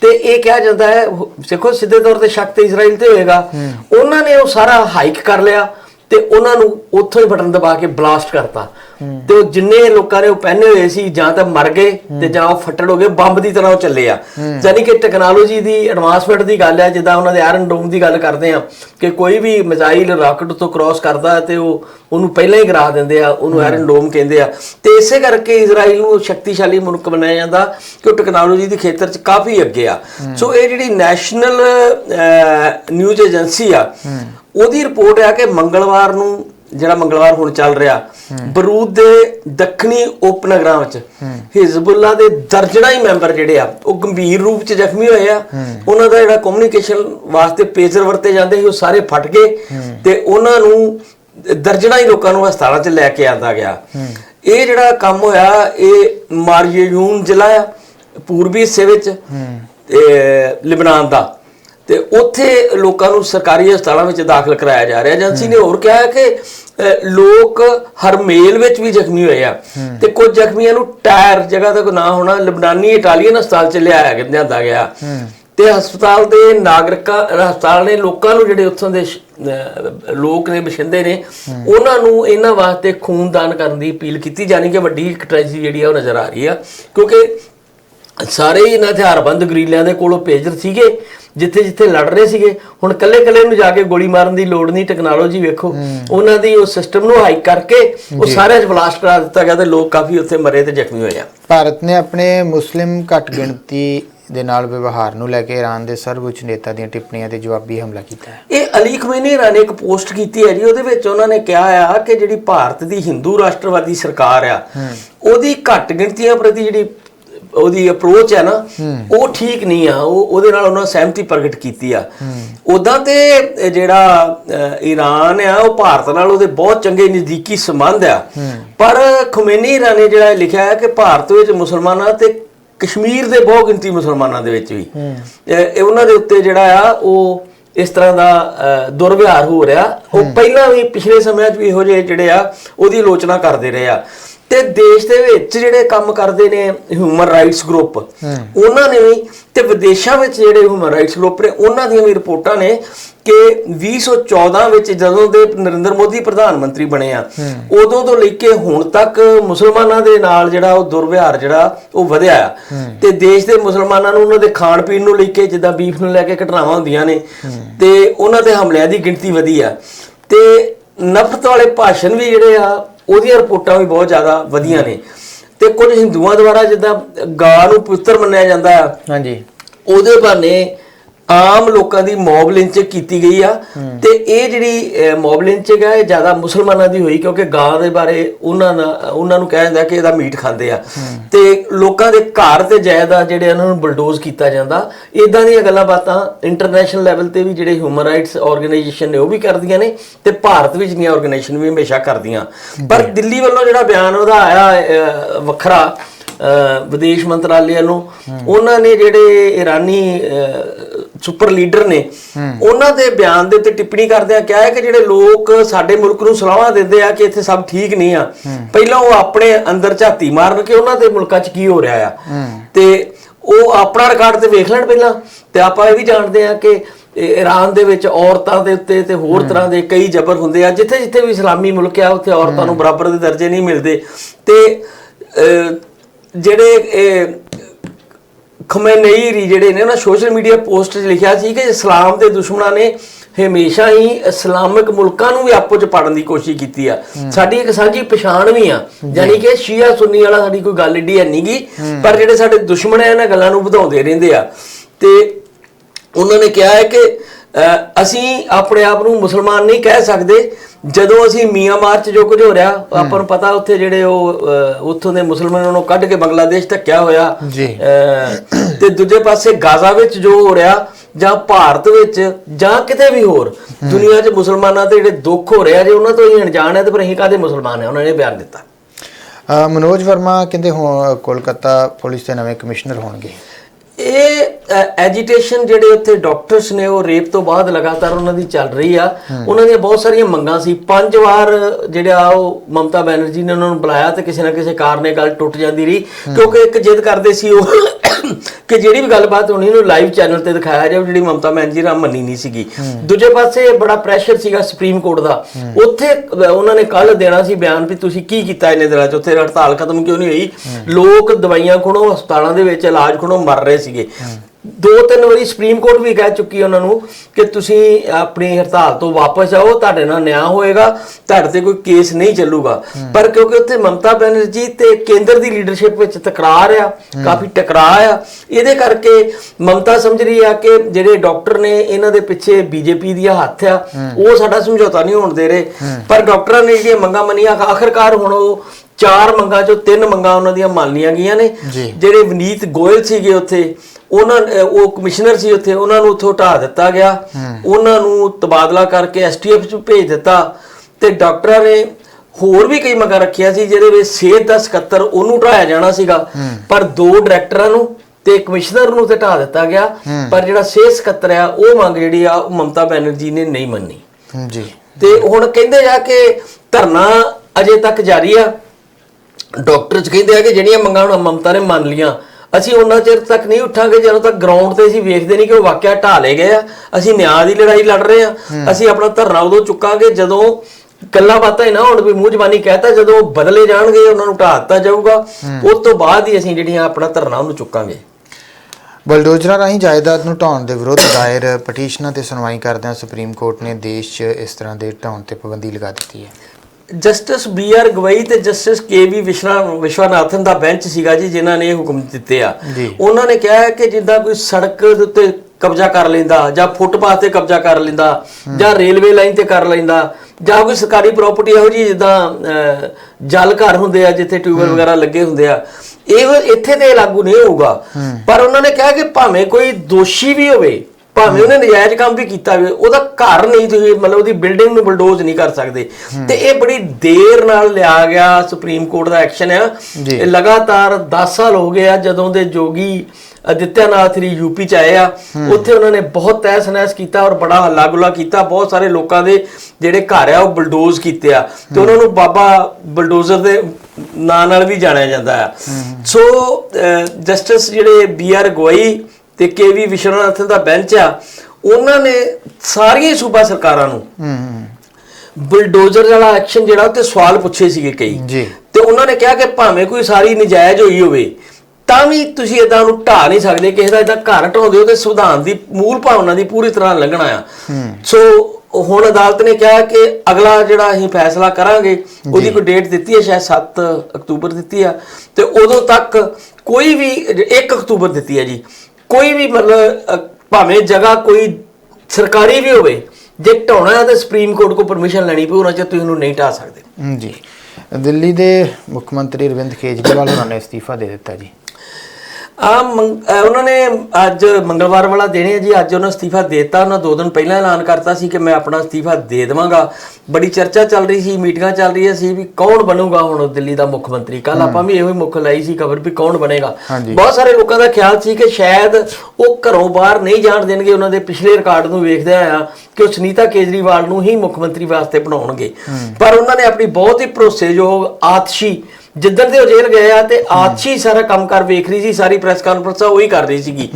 ਤੇ ਇਹ ਕਿਹਾ ਜਾਂਦਾ ਹੈ ਦੇਖੋ ਸਿੱਧੇ ਤੌਰ ਤੇ ਸ਼ੱਕ ਤੇ ਇਜ਼ਰਾਈਲ ਤੇ ਹੋਏਗਾ। ਉਹਨਾਂ ਨੇ ਉਹ ਸਾਰਾ ਹਾਈਕ ਕਰ ਲਿਆ ਤੇ ਉਹਨਾਂ ਨੂੰ ਉੱਥੋਂ ਹੀ ਬਟਨ ਦਬਾ ਕੇ ਬਲਾਸਟ ਕਰਤਾ। ਤੇ ਉਹ ਜਿੰਨੇ ਲੋਕਾਂ ਨੇ ਉਹ ਪਹਿਨੇ ਹੋਏ ਸੀ ਜਾਂ ਤਾਂ ਮਰ ਗਏ ਤੇ ਜਾਂ ਉਹ ਫੱਟੜ ਹੋ ਗਏ ਬੰਬ ਦੀ ਤਰ੍ਹਾਂ ਉਹ ਚੱਲੇ ਆ। ਯਾਨੀ ਕਿ ਟੈਕਨੋਲੋਜੀ ਦੀ ਐਡਵਾਂਸਮੈਂਟ ਦੀ ਗੱਲ ਹੈ ਜਿੱਦਾਂ ਉਹਨਾਂ ਦੇ ਆਇਰਨ ਡੋਮ ਦੀ ਗੱਲ ਕਰਦੇ ਆ ਕਿ ਕੋਈ ਵੀ ਮਿਜ਼ਾਈਲ ਰਾਕਟ ਤੋਂ ਕ੍ਰਾਸ ਕਰਦਾ ਤੇ ਉਹ ਉਹਨੂੰ ਪਹਿਲਾਂ ਹੀ ਗਿਰਾ ਦਿੰਦੇ ਆ ਉਹਨੂੰ ਆਇਰਨ ਡੋਮ ਕਹਿੰਦੇ ਆ। ਤੇ ਇਸੇ ਕਰਕੇ ਇਜ਼ਰਾਈਲ ਨੂੰ ਸ਼ਕਤੀਸ਼ਾਲੀ ਮੁਲਕ ਬਣਾਇਆ ਜਾਂਦਾ ਕਿ ਉਹ ਟੈਕਨੋਲੋਜੀ ਦੇ ਖੇਤਰ 'ਚ ਕਾਫੀ ਅੱਗੇ ਆ। ਸੋ ਇਹ ਜਿਹੜੀ ਨੈਸ਼ਨਲ ਨਿਊਜ਼ ਏਜੰਸੀ ਆ ਉਹਦੀ ਰਿਪੋਰਟ ਆ ਕਿ ਮੰਗਲਵਾਰ ਨੂੰ ਜਿਹੜਾ ਮੰਗਲਵਾਰ ਹੁਣ ਚੱਲ ਰਿਹਾ, ਬਰੂਦ ਦੇ ਦੱਖਣੀ ਉਪਨਗਰਾਂ ਵਿੱਚ, ਹਿਜ਼ਬੁੱਲਾ ਦੇ ਦਰਜਣਾ ਹੀ ਮੈਂਬਰ ਜਿਹੜੇ ਆ, ਉਹ ਗੰਭੀਰ ਰੂਪ 'ਚ ਜ਼ਖਮੀ ਹੋਏ ਆ। ਉਹਨਾਂ ਦਾ ਜਿਹੜਾ ਕਮਿਊਨੀਕੇਸ਼ਨ ਵਾਸਤੇ ਪੇਜਰ ਵਰਤੇ ਜਾਂਦੇ ਸੀ, ਉਹ ਸਾਰੇ ਫਟ ਗਏ ਤੇ ਉਹਨਾਂ ਨੂੰ ਦਰਜਣਾ ਹੀ ਲੋਕਾਂ ਨੂੰ ਹਸਪਤਾਲਾਂ 'ਚ ਲੈ ਕੇ ਆਂਦਾ ਗਿਆ। ਇਹ ਜਿਹੜਾ ਕੰਮ ਹੋਇਆ, ਇਹ ਮਾਰੀਯੂਨ ਜ਼ਿਲ੍ਹਾ ਆ, ਪੂਰਬੀ ਹਿੱਸੇ ਵਿੱਚ ਲਿਬਨਾਨ ਦਾ। ਤੇ ਉੱਥੇ ਲੋਕਾਂ ਨੂੰ ਸਰਕਾਰੀ ਹਸਪਤਾਲਾਂ ਵਿੱਚ ਦਾਖਲ ਕਰਾਇਆ ਜਾ ਰਿਹਾ। ਏਜੰਸੀ ਨੇ ਹੋਰ ਕਿਹਾ ਕਿ ਲੋਕ ਹਰਮੇਲ ਵਿੱਚ ਵੀ ਜ਼ਖਮੀ ਹੋਏ ਆ। ਤੇ ਕੁਝ ਜ਼ਖਮੀਆਂ ਨੂੰ ਟਾਇਰ ਜਗ੍ਹਾ ਕੋਈ ਨਾਂ ਹੋਣਾ ਲਿਬਨਾਨੀ ਇਟਾਲੀਅਨ ਹਸਪਤਾਲ ਚ ਲਿਆਇਆ ਗਿਆ ਲਿਆਂਦਾ ਗਿਆ। ਤੇ ਹਸਪਤਾਲ ਦੇ ਨਾਗਰਿਕਾਂ ਹਸਪਤਾਲ ਨੇ ਲੋਕਾਂ ਨੂੰ ਜਿਹੜੇ ਉੱਥੋਂ ਦੇ ਲੋਕ ਨੇ ਬਸ਼ਿੰਦੇ ਨੇ ਉਹਨਾਂ ਨੂੰ ਇਹਨਾਂ ਵਾਸਤੇ ਖੂਨਦਾਨ ਕਰਨ ਦੀ ਅਪੀਲ ਕੀਤੀ। ਜਾਣੀ ਕਿ ਵੱਡੀ ਇੱਕ ਟ੍ਰੈਜਡੀ ਜਿਹੜੀ ਆ ਉਹ ਨਜ਼ਰ ਆ ਰਹੀ ਆ। ਕਿਉਂਕਿ ਸਾਰੇ ਇਹਨਾਂ ਹਥਿਆਰਬੰਦ ਗਰੀਲਿਆਂ ਦੇ ਕੋਲੋਂ ਪੇਜਰ ਸੀਗੇ ਜਿੱਥੇ ਜਿੱਥੇ ਲੜ ਰਹੇ ਸੀਗੇ। ਹੁਣ ਕੱਲੇ ਕੱਲੇ ਨੂੰ ਜਾ ਕੇ ਗੋਲੀ ਮਾਰਨ ਦੀ ਲੋੜ ਨਹੀਂ ਟੈਕਨੋਲੋਜੀ ਵੇਖੋ। ਉਹਨਾਂ ਦੀ ਉਹ ਸਿਸਟਮ ਨੂੰ ਹਾਈਕ ਕਰਕੇ ਉਹ ਸਾਰੇ ਚ ਬਲਾਸਟ ਕਰਾ ਦਿੱਤਾ ਗਿਆ ਤੇ ਲੋਕ ਕਾਫੀ ਉੱਥੇ ਮਰੇ ਤੇ ਜ਼ਖਮੀ ਹੋਏ ਆ। ਭਾਰਤ ਨੇ ਆਪਣੇ ਮੁਸਲਿਮ ਘੱਟ ਗਿਣਤੀ ਦੇ ਨਾਲ ਵਿਵਹਾਰ ਨੂੰ ਲੈ ਕੇ ਈਰਾਨ ਦੇ ਸਰਵਉੱਚ ਨੇਤਾ ਦੀਆਂ ਟਿੱਪਣੀਆਂ ਤੇ ਜਵਾਬੀ ਹਮਲਾ ਕੀਤਾ ਹੈ। ਇਹ ਅਲੀ ਖਮੇਨੀ ਰਾਂ ਨੇ ਇੱਕ ਪੋਸਟ ਕੀਤੀ ਹੈ ਜੀ ਉਹਦੇ ਵਿੱਚ ਉਹਨਾਂ ਨੇ ਕਿਹਾ ਆ ਕਿ ਜਿਹੜੀ ਭਾਰਤ ਦੀ ਹਿੰਦੂ ਰਾਸ਼ਟਰਵਾਦੀ ਸਰਕਾਰ ਆ ਉਹਦੀ ਘੱਟ ਗਿਣਤੀਆਂ ਪ੍ਰਤੀ ਜਿਹੜੀ ਉਹਦੀ ਅਪਰੋਚ ਹੈ ਨਾ ਉਹ ਠੀਕ ਨਹੀਂ ਆ ਉਹ ਉਹਦੇ ਨਾਲ ਉਹਨਾਂ ਸਹਿਮਤੀ ਪ੍ਰਗਟ ਕੀਤੀ ਆ। ਉਦਾਂ ਤੇ ਜਿਹੜਾ ਈਰਾਨ ਆ ਉਹ ਭਾਰਤ ਨਾਲ ਉਹਦੇ ਬਹੁਤ ਚੰਗੇ ਨਜ਼ਦੀਕੀ ਸੰਬੰਧ ਆ। ਪਰ ਖਮੇਨੀ ਨੇ ਜਿਹੜਾ ਲਿਖਿਆ ਹੈ ਕਿ ਭਾਰਤ ਵਿੱਚ ਮੁਸਲਮਾਨਾਂ ਤੇ ਕਸ਼ਮੀਰ ਦੇ ਬਹੁ ਗਿਣਤੀ ਮੁਸਲਮਾਨਾਂ ਦੇ ਵਿੱਚ ਵੀ। ਇਹ ਉਹਨਾਂ ਦੇ ਉੱਤੇ ਜਿਹੜਾ ਆ ਉਹ ਇਸ ਤਰ੍ਹਾਂ ਦਾ ਦੁਰਵਿਹਾਰ ਹੋ ਰਿਹਾ। ਉਹ ਪਹਿਲਾਂ ਵੀ ਪਿਛਲੇ ਸਮਿਆਂ 'ਚ ਵੀ ਇਹੋ ਜਿਹੇ ਜਿਹੜੇ ਆ ਉਹਦੀ ਆਲੋਚਨਾ ਕਰਦੇ ਰਹੇ ਆ। ਤੇ ਦੇਸ਼ ਦੇ ਵਿੱਚ ਜਿਹੜੇ ਕੰਮ ਕਰਦੇ ਨੇ ਹਿਊਮਨ ਰਾਈਟਸ ਗਰੁੱਪ ਉਹਨਾਂ ਨੇ ਵੀ ਤੇ ਵਿਦੇਸ਼ਾਂ ਵਿੱਚ ਜਿਹੜੇ ਹਿਊਮਨ ਰਾਈਟਸ ਗਰੁੱਪ ਨੇ ਉਹਨਾਂ ਦੀਆਂ ਵੀ ਰਿਪੋਰਟਾਂ ਨੇ ਕਿ 2014 ਵਿੱਚ ਜਦੋਂ ਦੇ ਨਰਿੰਦਰ ਮੋਦੀ ਪ੍ਰਧਾਨ ਮੰਤਰੀ ਬਣੇ ਆ ਉਦੋਂ ਤੋਂ ਲੈ ਕੇ ਹੁਣ ਤੱਕ ਮੁਸਲਮਾਨਾਂ ਦੇ ਨਾਲ ਜਿਹੜਾ ਉਹ ਦੁਰਵਿਹਾਰ ਜਿਹੜਾ ਉਹ ਵਧਿਆ ਆ। ਤੇ ਦੇਸ਼ ਦੇ ਮੁਸਲਮਾਨਾਂ ਨੂੰ ਉਹਨਾਂ ਦੇ ਖਾਣ ਪੀਣ ਨੂੰ ਲੈ ਕੇ ਜਿੱਦਾਂ ਬੀਫ ਨੂੰ ਲੈ ਕੇ ਘਟਨਾਵਾਂ ਹੁੰਦੀਆਂ ਨੇ ਤੇ ਉਹਨਾਂ ਤੇ ਹਮਲਿਆਂ ਦੀ ਗਿਣਤੀ ਵਧੀ ਆ। ਤੇ ਨਫ਼ਰਤ ਵਾਲੇ ਭਾਸ਼ਣ ਵੀ ਜਿਹੜੇ ਆ ਉਹਦੀਆਂ ਰਿਪੋਰਟਾਂ ਵੀ ਬਹੁਤ ਜ਼ਿਆਦਾ ਵਧੀਆਂ ਨੇ। ਤੇ ਕੁਝ ਹਿੰਦੂਆਂ ਦੁਆਰਾ ਜਿੱਦਾਂ ਗਾਂ ਨੂੰ ਪਵਿੱਤਰ ਮੰਨਿਆ ਜਾਂਦਾ ਹਾਂਜੀ। ਉਹਦੇ ਬਹਾਨੇ ਆਮ ਲੋਕਾਂ ਦੀ ਮੌਬ ਲਿੰਚਿੰਗ ਕੀਤੀ ਗਈ ਆ। ਤੇ ਇਹ ਜਿਹੜੀ ਮੌਬ ਲਿੰਚਿੰਗ ਹੈ ਇਹ ਜ਼ਿਆਦਾ ਮੁਸਲਮਾਨਾਂ ਦੀ ਹੋਈ ਕਿਉਂਕਿ ਗਾਂ ਦੇ ਬਾਰੇ ਉਹਨਾਂ ਨਾਲ ਉਹਨਾਂ ਨੂੰ ਕਿਹਾ ਜਾਂਦਾ ਕਿ ਇਹਦਾ ਮੀਟ ਖਾਂਦੇ ਆ। ਤੇ ਲੋਕਾਂ ਦੇ ਘਰ ਤੇ ਜਾਇਦਾਦ ਜਿਹੜੇ ਉਹਨਾਂ ਨੂੰ ਬਲਡੋਜ਼ ਕੀਤਾ ਜਾਂਦਾ ਇਦਾਂ ਦੀਆਂ ਗੱਲਾਂ ਬਾਤਾਂ ਇੰਟਰਨੈਸ਼ਨਲ ਲੈਵਲ ਤੇ ਵੀ ਜਿਹੜੇ ਹਿਊਮਨ ਰਾਈਟਸ ਆਰਗੇਨਾਈਜੇਸ਼ਨ ਨੇ ਉਹ ਵੀ ਕਰਦੀਆਂ ਨੇ ਤੇ ਭਾਰਤ ਵਿੱਚ ਦੀਆਂ ਆਰਗੇਨਾਈਜੇਸ਼ਨ ਵੀ ਹਮੇਸ਼ਾ ਕਰਦੀਆਂ। ਪਰ ਦਿੱਲੀ ਵੱਲੋਂ ਜਿਹੜਾ ਬਿਆਨ ਉਹਦਾ ਆਇਆ ਵੱਖਰਾ ਵਿਦੇਸ਼ ਮੰਤਰਾਲੇ ਨੂੰ ਉਹਨਾਂ ਨੇ ਜਿਹੜੇ ਇਰਾਨੀ ਸੁਪਰ ਲੀਡਰ ਨੇ, ਉਹਨਾਂ ਦੇ ਬਿਆਨ ਦੇ ਉੱਤੇ ਟਿੱਪਣੀ ਕਰਦਿਆਂ ਕਿਹਾ ਹੈ ਕਿ ਜਿਹੜੇ ਲੋਕ ਸਾਡੇ ਮੁਲਕ ਨੂੰ ਸਲਾਹਾਂ ਦਿੰਦੇ ਆ ਕਿ ਇੱਥੇ ਸਭ ਠੀਕ ਨਹੀਂ ਆ, ਪਹਿਲਾਂ ਉਹ ਆਪਣੇ ਅੰਦਰ ਝਾਤੀ ਮਾਰਨ ਕਿ ਉਹਨਾਂ ਦੇ ਮੁਲਕਾਂ 'ਚ ਕੀ ਹੋ ਰਿਹਾ ਆ। ਤੇ ਉਹ ਆਪਣਾ ਰਿਕਾਰਡ ਤੇ ਵੇਖ ਲੈਣ ਪਹਿਲਾਂ, ਤੇ ਆਪਾਂ ਇਹ ਵੀ ਜਾਣਦੇ ਆ ਕਿ ਈਰਾਨ ਦੇ ਵਿੱਚ ਔਰਤਾਂ ਦੇ ਉੱਤੇ ਤੇ ਹੋਰ ਤਰ੍ਹਾਂ ਦੇ ਕਈ ਜ਼ਬਰ ਹੁੰਦੇ ਆ, ਜਿੱਥੇ ਜਿੱਥੇ ਵੀ ਇਸਲਾਮੀ ਮੁਲਕ ਆ, ਉੱਥੇ ਔਰਤਾਂ ਨੂੰ ਬਰਾਬਰ ਦੇ ਦਰਜੇ ਨਹੀਂ ਮਿਲਦੇ। ਤੇ ਜਿਹੜੇ ਖਮੇਨਈ ਜਿਹੜੇ ਨੇ ਉਹਨਾਂ ਸੋਸ਼ਲ ਮੀਡੀਆ ਪੋਸਟ 'ਚ ਲਿਖਿਆ ਸੀ ਕਿ ਇਸਲਾਮ ਦੇ ਦੁਸ਼ਮਣਾਂ ਨੇ ਹਮੇਸ਼ਾ ਹੀ ਇਸਲਾਮਿਕ ਮੁਲਕਾਂ ਨੂੰ ਵੀ ਆਪੋ ਚ ਪਾੜਨ ਦੀ ਕੋਸ਼ਿਸ਼ ਕੀਤੀ ਆ। ਸਾਡੀ ਇੱਕ ਸਾਂਝੀ ਪਛਾਣ ਵੀ ਆ। ਯਾਨੀ ਕਿ ਸ਼ੀਆ ਸੁੰਨੀ ਵਾਲਾ ਸਾਡੀ ਕੋਈ ਗੱਲ ਏਡੀ ਹੈ ਨਹੀਂਗੀ ਪਰ ਜਿਹੜੇ ਸਾਡੇ ਦੁਸ਼ਮਣ ਆ ਇਹਨਾਂ ਗੱਲਾਂ ਨੂੰ ਵਧਾਉਂਦੇ ਰਹਿੰਦੇ ਆ। ਤੇ ਉਹਨਾਂ ਨੇ ਕਿਹਾ ਹੈ ਕਿ ਅਸੀਂ ਆਪਣੇ ਆਪ ਨੂੰ ਮੁਸਲਮਾਨ ਨਹੀਂ ਕਹਿ ਸਕਦੇ। ਜਦੋਂ ਅਸੀਂ ਮਿਆਂਮਾਰ ਚ ਜੋ ਕੁਝ ਹੋ ਰਿਹਾ ਆਪਾਂ ਨੂੰ ਪਤਾ ਉੱਥੇ ਜਿਹੜੇ ਉਹ ਉੱਥੋਂ ਦੇ ਮੁਸਲਮਾਨਾਂ ਨੂੰ ਕੱਢ ਕੇ ਬੰਗਲਾਦੇਸ਼ ਧੱਕਿਆ ਹੋਇਆ। ਤੇ ਦੂਜੇ ਪਾਸੇ ਗਾਜ਼ਾ ਵਿੱਚ ਜੋ ਹੋ ਰਿਹਾ ਜਾਂ ਭਾਰਤ ਵਿੱਚ ਜਾਂ ਕਿਤੇ ਵੀ ਹੋਰ ਦੁਨੀਆ 'ਚ ਮੁਸਲਮਾਨਾਂ ਤੇ ਜਿਹੜੇ ਦੁੱਖ ਹੋ ਰਿਹਾ ਜੇ ਉਹਨਾਂ ਤੋਂ ਹੀ ਅਣਜਾਣ ਹੈ ਤੇ ਫਿਰ ਅਸੀਂ ਕਾਹਦੇ ਮੁਸਲਮਾਨ ਹੈ? ਉਹਨਾਂ ਨੇ ਬਿਆਨ ਦਿੱਤਾ। ਮਨੋਜ ਵਰਮਾ ਕਹਿੰਦੇ ਹੁਣ ਕੋਲਕਾਤਾ ਪੁਲਿਸ ਦੇ ਨਵੇਂ ਕਮਿਸ਼ਨਰ ਹੋਣਗੇ। ਇਹ ਐਜੀਟੇਸ਼ਨ ਜਿਹੜੇ ਉੱਥੇ ਡਾਕਟਰਸ ਨੇ ਉਹ ਰੇਪ ਤੋਂ ਬਾਅਦ ਲਗਾਤਾਰ ਉਹਨਾਂ ਦੀ ਚੱਲ ਰਹੀ ਆ। ਉਹਨਾਂ ਦੀਆਂ ਬਹੁਤ ਸਾਰੀਆਂ ਮੰਗਾਂ ਸੀ। ਪੰਜ ਵਾਰ ਜਿਹੜਾ ਉਹ ਮਮਤਾ ਬੈਨਰਜੀ ਨੇ ਉਹਨਾਂ ਨੂੰ ਬੁਲਾਇਆ ਤੇ ਕਿਸੇ ਨਾ ਕਿਸੇ ਕਾਰਨ ਇਹ ਗੱਲ ਟੁੱਟ ਜਾਂਦੀ ਰਹੀ। ਕਿਉਂਕਿ ਇੱਕ ਜਿੱਦ ਕਰਦੇ ਸੀ ਉਹ ਕਿ ਜਿਹੜੀ ਵੀ ਗੱਲਬਾਤ ਹੋਣੀ ਉਹਨੂੰ ਲਾਈਵ ਚੈਨਲ ਤੇ ਦਿਖਾਇਆ ਜਾਵੇ ਜਿਹੜੀ ਮਮਤਾ ਬੈਨਰਜੀ ਰਾਂ ਮੰਨੀ ਨਹੀਂ ਸੀਗੀ। ਦੂਜੇ ਪਾਸੇ ਬੜਾ ਪ੍ਰੈਸ਼ਰ ਸੀਗਾ ਸੁਪਰੀਮ ਕੋਰਟ ਦਾ। ਉੱਥੇ ਉਹਨਾਂ ਨੇ ਕੱਲ ਦੇਣਾ ਸੀ ਬਿਆਨ ਵੀ ਤੁਸੀਂ ਕੀ ਕੀਤਾ ਇਹਨੇ ਦਿਨਾਂ 'ਚ? ਉੱਥੇ ਹੜਤਾਲ ਖਤਮ ਕਿਉਂ ਨਹੀਂ ਹੋਈ? ਲੋਕ ਦਵਾਈਆਂ ਖੁਣੋ ਹਸਪਤਾਲਾਂ ਦੇ ਵਿੱਚ ਇਲਾਜ ਖੁਣੋ ਮਰ ਰਹੇ ਸੀਗੇ। ਦੋ ਤਿੰਨ ਵਾਰੀ ਸੁਪਰੀਮ ਕੋਰਟ ਵੀ ਕਹਿ ਚੁੱਕੀ ਉਹਨਾਂ ਨੂੰ ਕਿ ਤੁਸੀਂ ਆਪਣੀ ਹੜਤਾਲ ਤੋਂ ਵਾਪਸ ਆਓ, ਤੁਹਾਡੇ ਨਾਲ ਨਿਆਂ ਹੋਏਗਾ, ਤੁਹਾਡੇ ਤੇ ਕੋਈ ਕੇਸ ਨਹੀਂ ਚੱਲੂਗਾ। ਪਰ ਕਿਉਂਕਿ ਉੱਥੇ ਮਮਤਾ ਬੈਨਰਜੀ ਤੇ ਕੇਂਦਰ ਦੀ ਲੀਡਰਸ਼ਿਪ ਵਿੱਚ ਤਕਰਾਰ ਆ, ਕਾਫੀ ਟਕਰਾਅ ਆ, ਇਹਦੇ ਕਰਕੇ ਮਮਤਾ ਸਮਝ ਰਹੀ ਆ ਕਿ ਜਿਹੜੇ ਡਾਕਟਰ ਨੇ ਇਹਨਾਂ ਦੇ ਪਿੱਛੇ ਬੀਜੇਪੀ ਦੀ ਹੱਥ ਆ, ਉਹ ਸਾਡਾ ਸਮਝੌਤਾ ਨਹੀਂ ਹੋਣ ਦੇ ਰਹੇ। ਪਰ ਡਾਕਟਰਾਂ ਨੇ ਜਿਹੜੀਆਂ ਮੰਗਾਂ ਮੰਨੀਆਂ, ਆਖਰਕਾਰ ਹੁਣ ਉਹ ਚਾਰ ਮੰਗਾਂ ਚੋਂ ਤਿੰਨ ਮੰਗਾਂ ਉਹਨਾਂ ਦੀਆਂ ਮੰਨ ਲਈਆਂ ਗਈਆਂ ਨੇ। ਜਿਹੜੇ ਵਨੀਤ ਗੋਇਲ ਸੀਗੇ ਉੱਥੇ ਉਹਨਾਂ ਉਹ ਕਮਿਸ਼ਨਰ ਸੀ ਉੱਥੇ ਉਹਨਾਂ ਨੂੰ ਉੱਥੋਂ ਹਟਾ ਦਿੱਤਾ ਗਿਆ। ਉਹਨਾਂ ਨੂੰ ਤਬਾਦਲਾ ਕਰਕੇ ਐਸਟੀਐਫ ਚ ਭੇਜ ਦਿੱਤਾ। ਤੇ ਡਾਕਟਰਾਂ ਨੇ ਹੋਰ ਵੀ ਕਈ ਮੰਗਾਂ ਰੱਖੀਆਂ ਸੀ ਜਿਹਦੇ ਵਿੱਚ ਸਿਹਤ ਦਾ ਸਕੱਤਰ ਉਹਨੂੰ ਹਟਾਇਆ ਜਾਣਾ ਸੀਗਾ। ਪਰ ਦੋ ਡਾਇਰੈਕਟਰਾਂ ਨੂੰ ਤੇ ਕਮਿਸ਼ਨਰ ਨੂੰ ਤੇ ਹਟਾ ਦਿੱਤਾ ਗਿਆ। ਪਰ ਜਿਹੜਾ ਸਿਹਤ ਸਕੱਤਰ ਆ ਉਹ ਮੰਗ ਜਿਹੜੀ ਆ ਉਹ ਮਮਤਾ ਬੈਨਰਜੀ ਨੇ ਨਹੀਂ ਮੰਨੀ। ਜੀ। ਤੇ ਹੁਣ ਕਹਿੰਦੇ ਆ ਕਿ ਧਰਨਾ ਅਜੇ ਤੱਕ ਜਾਰੀ ਆ। ਡਾਕਟਰ ਚ ਕਹਿੰਦੇ ਆ ਕਿ ਜਿਹੜੀਆਂ ਮੰਗਾਂ ਹੁਣ ਮਮਤਾ ਨੇ ਮੰਨ ਲੀਆਂ ਅਸੀਂ ਉਹਨਾਂ ਚਿਰ ਤੱਕ ਨਹੀਂ ਉੱਠਾਂਗੇ ਜਦੋਂ ਤੱਕ ਗਰਾਊਂਡ ਤੇ ਅਸੀਂ ਵੇਖਦੇ ਨਹੀਂ ਕਿ ਉਹ ਵਾਕਿਆ ਢਾ ਲਏ ਗਏ ਆ। ਅਸੀਂ ਨਿਆਂ ਦੀ ਲੜਾਈ ਲੜ ਰਹੇ ਆ। ਅਸੀਂ ਆਪਣਾ ਧਰਨਾ ਉਦੋਂ ਚੁੱਕਾਂਗੇ ਜਦੋਂ ਗੱਲਾਂ ਬਾਤਾਂ ਹੀ ਨਾ ਹੁਣ ਵੀ ਮੂੰਹ ਜ਼ਬਾਨੀ ਕਹਤਾ ਜਦੋਂ ਉਹ ਬਦਲੇ ਜਾਣਗੇ ਉਹਨਾਂ ਨੂੰ ਢਾ ਦਿੱਤਾ ਜਾਊਗਾ। ਉਸ ਤੋਂ ਬਾਅਦ ਹੀ ਅਸੀਂ ਜਿਹੜੀਆਂ ਆਪਣਾ ਧਰਨਾ ਉਹਨੂੰ ਚੁੱਕਾਂਗੇ। ਬਲਡੋਜ਼ਰਾਂ ਰਾਹੀਂ ਜਾਇਦਾਦ ਨੂੰ ਢਾਉਣ ਦੇ ਵਿਰੁੱਧ ਦਾਇਰ ਪਟੀਸ਼ਨਾਂ ਤੇ ਸੁਣਵਾਈ ਕਰਦਿਆਂ ਸੁਪਰੀਮ ਕੋਰਟ ਨੇ ਦੇਸ਼ 'ਚ ਇਸ ਤਰ੍ਹਾਂ ਦੇ ਢਾਉਣ ਤੇ ਪਾਬੰਦੀ ਲਗਾ ਦਿੱਤੀ ਹੈ। ਜਸਟਿਸ ਬੀ ਆਰ ਗਵਈ ਤੇ ਜਸਟਿਸ ਕੇ ਵੀ ਵਿਸ਼ਵਨਾਥਨ ਦਾ ਬੈਂਚ ਸੀਗਾ ਜੀ ਜਿਨ੍ਹਾਂ ਨੇ ਇਹ ਹੁਕਮ ਦਿੱਤੇ ਆ। ਉਹਨਾਂ ਨੇ ਕਿਹਾ ਹੈ ਕਿ ਜਿੱਦਾਂ ਕੋਈ ਸੜਕ ਦੇ ਉੱਤੇ ਕਬਜ਼ਾ ਕਰ ਲੈਂਦਾ ਜਾਂ ਫੁੱਟਪਾਥ ਤੇ ਕਬਜ਼ਾ ਕਰ ਲੈਂਦਾ ਜਾਂ ਰੇਲਵੇ ਲਾਈਨ ਤੇ ਕਰ ਲੈਂਦਾ ਜਾਂ ਕੋਈ ਸਰਕਾਰੀ ਪ੍ਰਾਪਰਟੀ ਇਹੋ ਜੀ ਜਿੱਦਾਂ ਜਲ ਘਰ ਹੁੰਦੇ ਆ ਜਿੱਥੇ ਟਿਊਬਲ ਵਗੈਰਾ ਲੱਗੇ ਹੁੰਦੇ ਆ ਇਹ ਇੱਥੇ ਤੇ ਲਾਗੂ ਨਹੀਂ ਹੋਊਗਾ। ਪਰ ਉਹਨਾਂ ਨੇ ਕਿਹਾ ਕਿ ਭਾਵੇਂ ਕੋਈ ਦੋਸ਼ੀ ਵੀ ਹੋਵੇ ਭਾਵੇਂ ਉਹਨੇ ਨਜਾਇਜ਼ ਕੰਮ ਵੀ ਕੀਤਾ ਹੋਵੇ ਉਹਦਾ ਘਰ ਨਹੀਂ ਤੁਸੀਂ ਮਤਲਬ ਉਹਦੀ ਬਿਲਡਿੰਗ ਨੂੰ ਬਲਡੋਜ਼ ਨਹੀਂ ਕਰ ਸਕਦੇ। ਤੇ ਇਹ ਬੜੀ ਦੇਰ ਨਾਲ ਲਿਆ ਗਿਆ ਸੁਪਰੀਮ ਕੋਰਟ ਦਾ ਐਕਸ਼ਨ ਆ। ਜੀ। ਇਹ ਲਗਾਤਾਰ 10 ਸਾਲ ਹੋ ਗਏ ਆ ਜਦੋਂ ਦੇ ਜੋਗੀ ਅਦਿੱਤਿਆਨਾਥ ਰੀ ਯੂਪੀ ਚ ਆਏ ਆ ਉੱਥੇ ਉਹਨਾਂ ਨੇ ਬਹੁਤ ਤਹਿਸ ਨਹਿਸ ਕੀਤਾ ਔਰ ਬੜਾ ਹੱਲਾ ਗੁੱਲਾ ਕੀਤਾ। ਬਹੁਤ ਸਾਰੇ ਲੋਕਾਂ ਦੇ ਜਿਹੜੇ ਘਰ ਆ ਉਹ ਬਲਡੋਜ਼ ਕੀਤੇ ਆ। ਤੇ ਉਹਨਾਂ ਨੂੰ ਬਾਬਾ ਬਲਡੋਜ਼ਰ ਦੇ ਨਾਂ ਨਾਲ ਵੀ ਜਾਣਿਆ ਜਾਂਦਾ ਆ। ਸੋ ਜਸਟਿਸ ਜਿਹੜੇ ਬੀ ਆਰ ਗੋਈ ਤੇ ਕੇ ਵੀ ਵਿਸ਼ਵਨਾਥਨ ਦਾ ਬੈਂਚ ਆ ਉਹਨਾਂ ਨੇ ਸਾਰੀਆਂ ਸੂਬਾ ਸਰਕਾਰਾਂ ਨੂੰ ਹੂੰ ਬੁਲਡੋਜ਼ਰ ਵਾਲਾ ਐਕਸ਼ਨ ਜਿਹੜਾ ਉੱਤੇ ਸਵਾਲ ਪੁੱਛੇ ਸੀਗੇ ਕਈ। ਜੀ। ਤੇ ਉਹਨਾਂ ਨੇ ਕਿਹਾ ਕਿ ਭਾਵੇਂ ਕੋਈ ਸਾਰੀ ਨਜਾਇਜ਼ ਹੋਈ ਹੋਵੇ ਤਾਂ ਵੀ ਤੁਸੀਂ ਇਦਾਂ ਨੂੰ ਢਾ ਨਹੀਂ ਸਕਦੇ ਕਿਸੇ ਦਾ ਇਦਾਂ ਘਰ ਢਾਉਂਦੇ ਹੋ ਤੇ ਸੰਵਿਧਾਨ ਦੀ ਮੂਲ ਭਾਵਨਾ ਦੀ ਪੂਰੀ ਤਰ੍ਹਾਂ ਲੰਘਣਾ ਆ। ਸੋ ਹੁਣ ਅਦਾਲਤ ਨੇ ਕਿਹਾ ਕਿ ਅਗਲਾ ਜਿਹੜਾ ਅਸੀਂ ਫੈਸਲਾ ਕਰਾਂਗੇ ਉਹਦੀ ਕੋਈ ਡੇਟ ਦਿੱਤੀ ਹੈ ਸ਼ਾਇਦ 7 ਅਕਤੂਬਰ ਦਿੱਤੀ ਆ ਤੇ ਉਦੋਂ ਤੱਕ ਕੋਈ ਵੀ 1 ਅਕਤੂਬਰ ਦਿੱਤੀ ਹੈ ਜੀ। ਕੋਈ ਵੀ ਮਤਲਬ ਅ, ਭਾਵੇਂ ਜਗ੍ਹਾ ਕੋਈ ਸਰਕਾਰੀ ਵੀ ਹੋਵੇ ਜੇ ਢਾਉਣਾ ਹੈ ਤਾਂ ਸੁਪਰੀਮ ਕੋਰਟ ਕੋ ਪਰਮਿਸ਼ਨ ਲੈਣੀ ਪਊ ਉਹਨਾਂ ਚ ਤੁਸੀਂ ਉਹਨੂੰ ਨਹੀਂ ਢਾ ਸਕਦੇ। ਹਮ, ਜੀ। ਦਿੱਲੀ ਦੇ ਮੁੱਖ ਮੰਤਰੀ ਅਰਵਿੰਦ ਕੇਜਰੀਵਾਲ ਹੋਰਾਂ ਨੇ ਅਸਤੀਫਾ ਦੇ ਦਿੱਤਾ ਜੀ। ਆ ਉਹਨਾਂ ਨੇ ਅੱਜ ਮੰਗਲਵਾਰ ਵਾਲਾ ਹੈ ਜੀ ਅੱਜ ਉਹਨਾਂ ਅਸਤੀਫਾ ਦੇਤਾ। ਉਹਨਾਂ ਦੋ ਦਿਨ ਪਹਿਲਾਂ ਐਲਾਨ ਕਰਤਾ ਸੀ ਕਿ ਮੈਂ ਆਪਣਾ ਅਸਤੀਫਾ ਦੇ ਦੇਵਾਂਗਾ। ਬੜੀ ਚਰਚਾ ਚੱਲ ਰਹੀ ਸੀ ਮੀਟਿੰਗਾਂ ਚੱਲ ਰਹੀਆਂ ਸੀ ਵੀ ਕੌਣ ਬਣੂਗਾ ਹੁਣ ਦਿੱਲੀ ਦਾ ਮੁੱਖ ਮੰਤਰੀ। ਕੱਲ ਆਪਾਂ ਵੀ ਇਹੋ ਹੀ ਮੁੱਖ ਲਾਈ ਸੀ ਖਬਰ ਵੀ ਕੌਣ ਬਣੇਗਾ। ਬਹੁਤ ਸਾਰੇ ਲੋਕਾਂ ਦਾ ਖਿਆਲ ਸੀ ਕਿ ਸ਼ਾਇਦ ਉਹ ਘਰੋਂ ਬਾਹਰ ਨਹੀਂ ਜਾਣ ਦੇਣਗੇ ਉਹਨਾਂ ਦੇ ਪਿਛਲੇ ਰਿਕਾਰਡ ਨੂੰ ਵੇਖਦੇ ਆ ਕਿ ਉਹ ਸੁਨੀਤਾ ਕੇਜਰੀਵਾਲ ਨੂੰ ਹੀ ਮੁੱਖ ਮੰਤਰੀ ਵਾਸਤੇ ਬਣਾਉਣਗੇ। ਪਰ ਉਹਨਾਂ ਨੇ ਆਪਣੀ ਬਹੁਤ ਹੀ ਭਰੋਸੇਯੋਗ ਆਤਸ਼ੀ ਜਿੱਦਣ ਦੇ ਉਹ ਜੇਲ੍ਹ ਗਏ ਆ ਤੇ ਆਤਸ਼ੀ ਸਾਰਾ ਕੰਮ ਕਰ ਵੇਖ ਰਹੀ ਸੀ ਸਾਰੀ ਪ੍ਰੈਸ ਕਾਨਫਰੰਸ ਉਹੀ ਕਰ ਰਹੀ ਸੀਗੀ।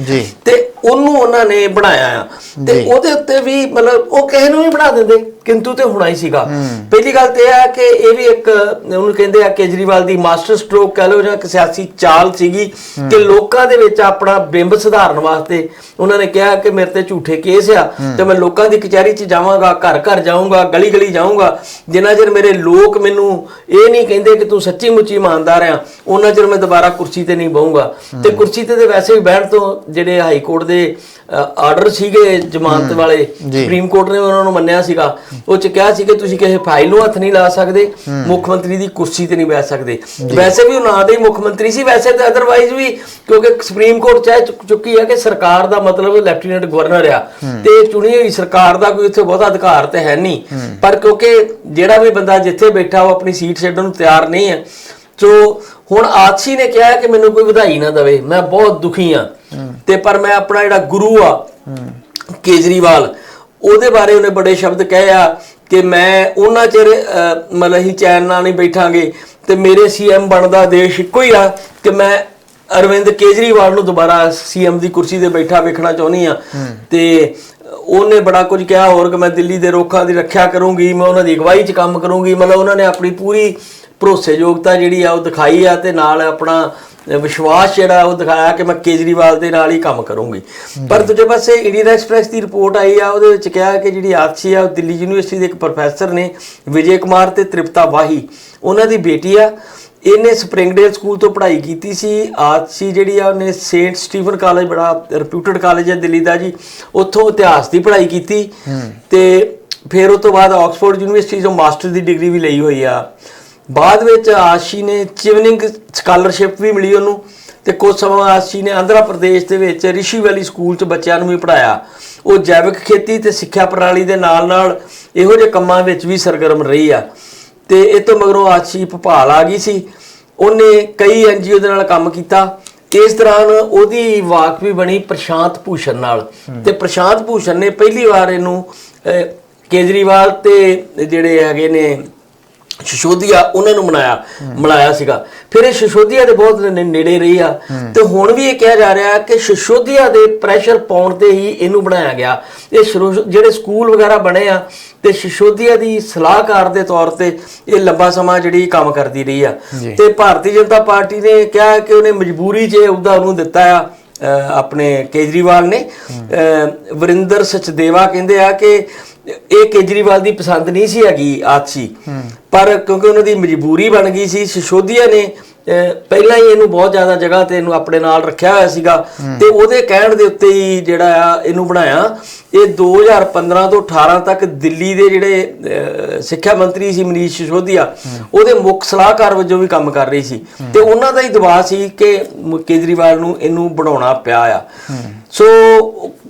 ਤੇ ਉਹਨੂੰ ਉਹਨਾਂ ਨੇ ਬਣਾਇਆ ਆ। ਤੇ ਉਹਦੇ ਉੱਤੇ ਵੀ ਮਤਲਬ ਉਹ ਕਿਸੇ ਨੂੰ ਵੀ ਬਣਾ ਦਿੰਦੇ। ਕਿੰਤੂ ਤੇ ਹੋਣਾ ਹੀ ਸੀਗਾ। ਪਹਿਲੀ ਗੱਲ ਤੇ ਇਹ ਹੈ ਕਿ ਇਹ ਵੀ ਇੱਕ ਉਹਨੂੰ ਕਹਿੰਦੇ ਆ ਕੇਜਰੀਵਾਲ ਦੀ ਮਾਸਟਰ ਸਟ੍ਰੋਕ ਕਹ ਲਓ ਜਾਂ ਇੱਕ ਸਿਆਸੀ ਚਾਲ ਸੀਗੀ ਕਿ ਲੋਕਾਂ ਦੇ ਵਿੱਚ ਆਪਣਾ ਬਿੰਬ ਸੁਧਾਰਨ ਵਾਸਤੇ ਉਹਨਾਂ ਨੇ ਕਿਹਾ ਕਿ ਮੇਰੇ ਤੇ ਝੂਠੇ ਕੇਸ ਆ ਤੇ ਮੈਂ ਲੋਕਾਂ ਦੀ ਕਚਹਿਰੀ 'ਚ ਜਾਵਾਂਗਾ ਘਰ ਘਰ ਜਾਊਂਗਾ ਗਲੀ ਗਲੀ ਜਾਊਂਗਾ। ਜਿੰਨਾ ਚਿਰ ਮੇਰੇ ਲੋਕ ਮੈਨੂੰ ਇਹ ਨਹੀਂ ਕਹਿੰਦੇ ਕਿ ਤੂੰ ਸੱਚੀ ਮੁੱਚੀ ਇਮਾਨਦਾਰ ਆ ਉਹਨਾਂ ਚਿਰ ਮੈਂ ਦੁਬਾਰਾ ਕੁਰਸੀ ਤੇ ਨਹੀਂ ਬਹੂੰਗਾ। ਤੇ ਕੁਰਸੀ ਤੇ ਤੇ ਵੈਸੇ ਵੀ ਬਹਿਣ ਤੋਂ ਜਿਹੜੇ ਹਾਈ ਕੋਰਟ ਦੇ ਆਰਡਰ ਸੀਗੇ ਜ਼ਮਾਨਤ ਵਾਲੇ ਸੁਪਰੀਮ ਕੋਰਟ ਨੇ ਉਹਨਾਂ ਨੂੰ ਮੰਨਿਆ ਸੀਗਾ। ਉਹ ਚ ਕਿਹਾ ਸੀ ਕਿ ਤੁਸੀਂ ਕਿਸੇ ਫਾਈਲ ਨੂੰ ਹੱਥ ਨਹੀਂ ਲਾ ਸਕਦੇ ਮੁੱਖ ਮੰਤਰੀ ਦੀ ਕੁਰਸੀ ਤੇ ਨਹੀਂ ਬੈਠ ਸਕਦੇ। ਵੈਸੇ ਵੀ ਉਹ ਨਾਂ ਦੇ ਮੁੱਖ ਮੰਤਰੀ ਸੀ ਵੈਸੇ ਤਾਂ ਅਦਰਵਾਈਜ਼ ਵੀ ਕਿਉਂਕਿ ਸੁਪਰੀਮ ਕੋਰਟ ਚਾਹ ਚੁੱਕੀ ਹੈ ਕਿ ਸਰਕਾਰ ਦਾ ਮਤਲਬ ਲੈਫਟੀਨੈਂਟ ਗਵਰਨਰ ਆ। ਤੇ ਚੁਣੀ ਹੋਈ ਸਰਕਾਰ ਦਾ ਕੋਈ ਉੱਥੇ ਬਹੁਤਾ ਅਧਿਕਾਰ ਤੇ ਹੈ ਨਹੀਂ। ਪਰ ਕਿਉਂਕਿ ਜਿਹੜਾ ਵੀ ਬੰਦਾ ਜਿੱਥੇ ਬੈਠਾ ਉਹ ਆਪਣੀ ਸੀਟ ਛੱਡਣ ਨੂੰ ਤਿਆਰ ਨਹੀਂ ਹੈ। ਸੋ ਹੁਣ ਆਤਸ਼ੀ ਨੇ ਕਿਹਾ ਕਿ ਮੈਨੂੰ ਕੋਈ ਵਧਾਈ ਨਾ ਦੇਵੇ। ਮੈਂ ਬਹੁਤ ਦੁਖੀ ਆ ਤੇ ਪਰ ਮੈਂ ਆਪਣਾ ਜਿਹੜਾ ਗੁਰੂ ਆ ਕੇਜਰੀਵਾਲ ਉਹਦੇ ਬਾਰੇ ਉਹਨੇ ਬੜੇ ਸ਼ਬਦ ਕਹੇ ਆ ਕਿ ਮੈਂ ਉਹਨਾਂ ਚਿਰ ਮਤਲਬ ਹੀ ਚੈਨ ਨਾਲ ਨਹੀਂ ਬੈਠਾਂਗੇ ਤੇ ਮੇਰੇ ਸੀਐਮ ਬਣਦਾ ਦੇਸ਼ ਇੱਕੋ ਹੀ ਆ ਕਿ ਮੈਂ ਅਰਵਿੰਦ ਕੇਜਰੀਵਾਲ ਨੂੰ ਦੁਬਾਰਾ ਸੀਐਮ ਦੀ ਕੁਰਸੀ ਤੇ ਬੈਠਾ ਵੇਖਣਾ ਚਾਹੁੰਦੀ ਆ। ਤੇ ਉਹਨੇ ਬੜਾ ਕੁਝ ਕਿਹਾ ਹੋਰ ਕਿ ਮੈਂ ਦਿੱਲੀ ਦੇ ਰੋਖਾਂ ਦੀ ਰੱਖਿਆ ਕਰੂੰਗੀ ਮੈਂ ਉਹਨਾਂ ਦੀ ਅਗਵਾਈ 'ਚ ਕੰਮ ਕਰੂੰਗੀ ਮਤਲਬ ਉਹਨਾਂ ਨੇ ਆਪਣੀ ਪੂਰੀ ਭਰੋਸੇਯੋਗਤਾ ਜਿਹੜੀ ਆ ਉਹ ਦਿਖਾਈ ਆ ਤੇ ਨਾਲ ਆਪਣਾ ਵਿਸ਼ਵਾਸ ਜਿਹੜਾ ਉਹ ਦਿਖਾਇਆ ਕਿ ਮੈਂ ਕੇਜਰੀਵਾਲ ਦੇ ਨਾਲ ਹੀ ਕੰਮ ਕਰੂੰਗੀ। ਪਰ ਦੂਜੇ ਪਾਸੇ ਇੰਡੀਅਨ ਐਕਸਪ੍ਰੈਸ ਦੀ ਰਿਪੋਰਟ ਆਈ ਆ ਉਹਦੇ ਵਿੱਚ ਕਿਹਾ ਕਿ ਜਿਹੜੀ ਆਤਸ਼ੀ ਆ ਉਹ ਦਿੱਲੀ ਯੂਨੀਵਰਸਿਟੀ ਦੇ ਇੱਕ ਪ੍ਰੋਫੈਸਰ ਨੇ ਵਿਜੇ ਕੁਮਾਰ ਤੇ ਤ੍ਰਿਪਤਾ ਵਾਹੀ ਉਹਨਾਂ ਦੀ ਬੇਟੀ ਆ। ਇਹਨੇ ਸਪ੍ਰਿੰਗਡੇਲ ਸਕੂਲ ਤੋਂ ਪੜ੍ਹਾਈ ਕੀਤੀ ਸੀ। ਆਤਸ਼ੀ ਜਿਹੜੀ ਆ ਉਹਨੇ ਸੇਂਟ ਸਟੀਫਨ ਕਾਲਜ ਬੜਾ ਰਿਪਿਊਟਡ ਕਾਲਜ ਹੈ ਦਿੱਲੀ ਦਾ ਜੀ ਉੱਥੋਂ ਇਤਿਹਾਸ ਦੀ ਪੜ੍ਹਾਈ ਕੀਤੀ। ਤੇ ਫਿਰ ਉਸ ਤੋਂ ਬਾਅਦ ਆਕਸਫੋਰਡ ਯੂਨੀਵਰਸਿਟੀ ਤੋਂ ਮਾਸਟਰ ਦੀ ਡਿਗਰੀ ਵੀ ਲਈ ਹੋਈ ਆ। ਬਾਅਦ ਵਿੱਚ ਆਸ਼ੀ ਨੇ ਚਿਵਨਿੰਗ ਸਕਾਲਰਸ਼ਿਪ ਵੀ ਮਿਲੀ ਉਹਨੂੰ ਤੇ ਕੁਝ ਸਮਾਂ ਆਸ਼ੀ ਨੇ ਆਂਧਰਾ ਪ੍ਰਦੇਸ਼ ਦੇ ਵਿੱਚ ਰਿਸ਼ੀ ਵੈਲੀ ਸਕੂਲ 'ਚ ਬੱਚਿਆਂ ਨੂੰ ਵੀ ਪੜਾਇਆ ਉਹ ਜੈਵਿਕ ਖੇਤੀ ਤੇ ਸਿੱਖਿਆ ਪ੍ਰਣਾਲੀ ਦੇ ਨਾਲ-ਨਾਲ ਇਹੋ ਜਿਹੇ ਕੰਮਾਂ ਵਿੱਚ ਵੀ ਸਰਗਰਮ ਰਹੀ ਆ। ਤੇ ਇਹ ਤੋਂ ਮਗਰੋਂ ਆਸ਼ੀ ਭੋਪਾਲ ਆ ਗਈ ਸੀ। ਉਹਨੇ ਕਈ ਐਨਜੀਓ ਦੇ ਨਾਲ ਕੰਮ ਕੀਤਾ। ਇਸ ਦੌਰਾਨ ਉਹਦੀ ਵਾਕ ਵੀ ਬਣੀ ਪ੍ਰਸ਼ਾਂਤ ਭੂਸ਼ਣ ਨਾਲ। ਤੇ ਪ੍ਰਸ਼ਾਂਤ ਭੂਸ਼ਣ ਨੇ ਪਹਿਲੀ ਵਾਰ ਇਹਨੂੰ ਕੇਜਰੀਵਾਲ ਤੇ ਜਿਹੜੇ ਹੈਗੇ ਨੇ ਸ਼ਿਸ਼ੋਦੀਆ ਉਹਨਾਂ ਨੂੰ ਮਨਾਇਆ ਮਨਾਇਆ ਸੀਗਾ। ਫਿਰ ਇਹ ਸ਼ਿਸ਼ੋਦੀਆ ਦੇ ਬਹੁਤ ਨੇੜੇ ਰਹੀ ਆ। ਤੇ ਹੁਣ ਵੀ ਇਹ ਕਿਹਾ ਜਾ ਰਿਹਾ ਕਿ ਸ਼ਿਸ਼ੋਦੀਆ ਦੇ ਪ੍ਰੈਸ਼ਰ ਪਾਉਣ ਤੇ ਹੀ ਇਹਨੂੰ ਬਣਾਇਆ ਗਿਆ। ਇਹ ਜਿਹੜੇ ਸਕੂਲ ਵਗੈਰਾ ਬਣੇ ਆ ਤੇ ਸ਼ਿਸ਼ੋਦੀਆ ਦੀ ਸਲਾਹਕਾਰ ਦੇ ਤੌਰ ਤੇ ਇਹ ਲੰਬਾ ਸਮਾਂ ਜਿਹੜੀ ਕੰਮ ਕਰਦੀ ਰਹੀ ਆ। ਤੇ ਭਾਰਤੀ ਜਨਤਾ ਪਾਰਟੀ ਨੇ ਕਿਹਾ ਕਿ ਉਹਨੇ ਮਜਬੂਰੀ 'ਚ ਇਹ ਅਹੁਦਾ ਉਹਨੂੰ ਦਿੱਤਾ ਆ ਆਪਣੇ ਕੇਜਰੀਵਾਲ ਨੇ। ਵਰਿੰਦਰ ਸਚਦੇਵਾ ਕਹਿੰਦੇ ਆ ਕਿ ਇਹ ਕੇਜਰੀਵਾਲ ਦੀ ਪਸੰਦ ਨਹੀਂ ਸੀ ਹੈਗੀ ਆਤਸ਼ੀ। ਪਰ ਕਿਉਂਕਿ ਉਹਨਾਂ ਦੀ ਮਜਬੂਰੀ ਬਣ ਗਈ ਸੀ ਸਿਸੋਦੀਆ ਨੇ ਪਹਿਲਾਂ ਹੀ ਇਹਨੂੰ ਬਹੁਤ ਜ਼ਿਆਦਾ ਜਗ੍ਹਾ ਤੇ ਇਹਨੂੰ ਆਪਣੇ ਨਾਲ ਰੱਖਿਆ ਹੋਇਆ ਸੀਗਾ। ਤੇ ਉਹਦੇ ਕਹਿਣ ਦੇ ਉੱਤੇ ਹੀ ਜਿਹੜਾ ਆ ਇਹਨੂੰ ਬਣਾਇਆ। ਇਹ 2015 ਤੋਂ 18 ਤੱਕ ਦਿੱਲੀ ਦੇ ਜਿਹੜੇ ਸਿੱਖਿਆ ਮੰਤਰੀ ਸੀ ਮਨੀਸ਼ ਸਿਸੋਦੀਆ ਉਹਦੇ ਮੁੱਖ ਸਲਾਹਕਾਰ ਵਜੋਂ ਵੀ ਕੰਮ ਕਰ ਰਹੀ ਸੀ। ਤੇ ਉਹਨਾਂ ਦਾ ਹੀ ਦਬਾਅ ਸੀ ਕਿ ਕੇਜਰੀਵਾਲ ਨੂੰ ਇਹਨੂੰ ਬਣਾਉਣਾ ਪਿਆ ਆ। ਸੋ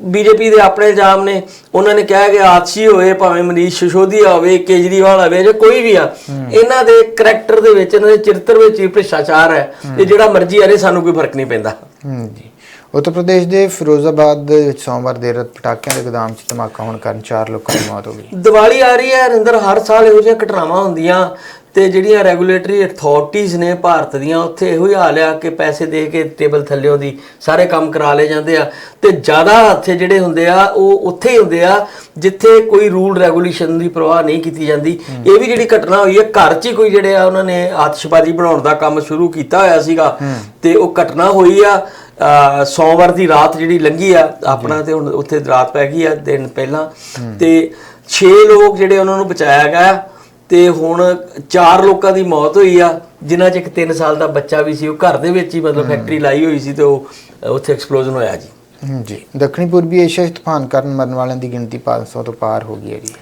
ਬੀਜੇਪੀ ਦੇ ਆਪਣੇ ਇਲਜ਼ਾਮ ਨੇ। ਉਹਨਾਂ ਨੇ ਕਿਹਾ ਕਿ ਆਤਸ਼ੀ ਹੋਵੇ ਭਾਵੇਂ ਮਨੀਸ਼ ਸਿਸੋਦੀਆ ਹੋਵੇ ਕੇਜਰੀਵਾਲ ਹੋਵੇ ਜਾਂ ਕੋਈ ਵੀ ਆ। ਇਹਨਾਂ ਦੇ ਕਰੈਕਟਰ ਦੇ ਵਿੱਚ ਇਹਨਾਂ ਦੇ ਚਰਿੱਤਰ ਵਿੱਚ ਹੀ ਭ੍ਰਿਸ਼ਟਾਚਾਰ ਹੈ ਇਹ ਜਿਹੜਾ ਮਰਜ਼ੀ ਆਰੇ ਸਾਨੂੰ ਕੋਈ ਫ਼ਰਕ ਨਹੀਂ ਪੈਂਦਾ। ਜੀ। ਉੱਤਰ ਪ੍ਰਦੇਸ਼ ਦੇ ਫਿਰੋਜ਼ਾਬਾਦ ਦੇ ਵਿੱਚ ਸੋਮਵਾਰ ਦੇਰ ਰਾਤ ਪਟਾਕਿਆਂ ਦੇ ਗੋਦਾਮ 'ਚ ਧਮਾਕਾ ਹੋਣ ਕਾਰਨ ਚਾਰ ਲੋਕਾਂ ਦੀ ਮੌਤ ਹੋ ਗਈ। ਦੀਵਾਲੀ ਆ ਰਹੀ ਹੈ ਰਿੰਦਰ ਹਰ ਸਾਲ ਇਹੋ ਜਿਹੀਆਂ ਘਟਨਾਵਾਂ ਹੁੰਦੀਆਂ। ਤੇ ਜਿਹੜੀਆਂ ਰੈਗੂਲੇਟਰੀ ਅਥਾਰਟੀਆਂ ਨੇ ਭਾਰਤ ਦੀਆਂ ਉੱਥੇ ਇਹੋ ਹੀ ਹਾਲ ਆ ਕਿ ਪੈਸੇ ਦੇ ਕੇ ਟੇਬਲ ਥੱਲਿਓਂ ਦੀ ਸਾਰੇ ਕੰਮ ਕਰਾ ਲਏ ਜਾਂਦੇ ਆ। ਤੇ ਜ਼ਿਆਦਾ ਹੱਥੇ ਜਿਹੜੇ ਹੁੰਦੇ ਆ ਉਹ ਉੱਥੇ ਹੀ ਹੁੰਦੇ ਆ ਜਿੱਥੇ ਕੋਈ ਰੂਲ ਰੈਗੂਲੇਸ਼ਨ ਦੀ ਪਰਵਾਹ ਨਹੀਂ ਕੀਤੀ ਜਾਂਦੀ। ਇਹ ਵੀ ਜਿਹੜੀ ਘਟਨਾ ਹੋਈ ਹੈ ਘਰ 'ਚ ਹੀ ਕੋਈ ਜਿਹੜੇ ਆ ਉਹਨਾਂ ਨੇ ਆਤਿਸ਼ਬਾਜ਼ੀ ਬਣਾਉਣ ਦਾ ਕੰਮ ਸ਼ੁਰੂ ਕੀਤਾ ਹੋਇਆ ਸੀਗਾ। ਤੇ ਉਹ ਘਟਨਾ ਹੋਈ ਆ ਸੋਮਵਾਰ ਦੀ ਰਾਤ ਜਿਹੜੀ ਲੰਘੀ ਆ ਆਪਣਾ ਤੇ ਹੁਣ ਉੱਥੇ ਰਾਤ ਪੈ ਗਈ ਆ ਦਿਨ ਪਹਿਲਾਂ। ਤੇ 6 ਲੋਕ ਜਿਹੜੇ ਉਹਨਾਂ ਨੂੰ ਬਚਾਇਆ ਗਿਆ। ਤੇ ਹੁਣ 4 ਲੋਕਾਂ ਦੀ ਮੌਤ ਹੋਈ ਆ ਜਿਨ੍ਹਾਂ 'ਚ ਇੱਕ 3 ਸਾਲ ਦਾ ਬੱਚਾ ਵੀ ਸੀ ਉਹ ਘਰ ਦੇ ਵਿੱਚ ਹੀ ਮਤਲਬ ਫੈਕਟਰੀ ਲਾਈ ਹੋਈ ਸੀ ਤੇ ਉਹ ਉੱਥੇ ਐਕਸਪਲੋਜਨ ਹੋਇਆ ਜੀ। ਜੀ। ਦੱਖਣੀ ਪੂਰਬੀ ਏਸ਼ੀਆ 'ਚ ਤੂਫਾਨ ਕਾਰਨ ਮਰਨ ਵਾਲਿਆਂ ਦੀ ਗਿਣਤੀ 500 ਤੋਂ ਪਾਰ ਹੋ ਗਈ ਹੈ ਜੀ।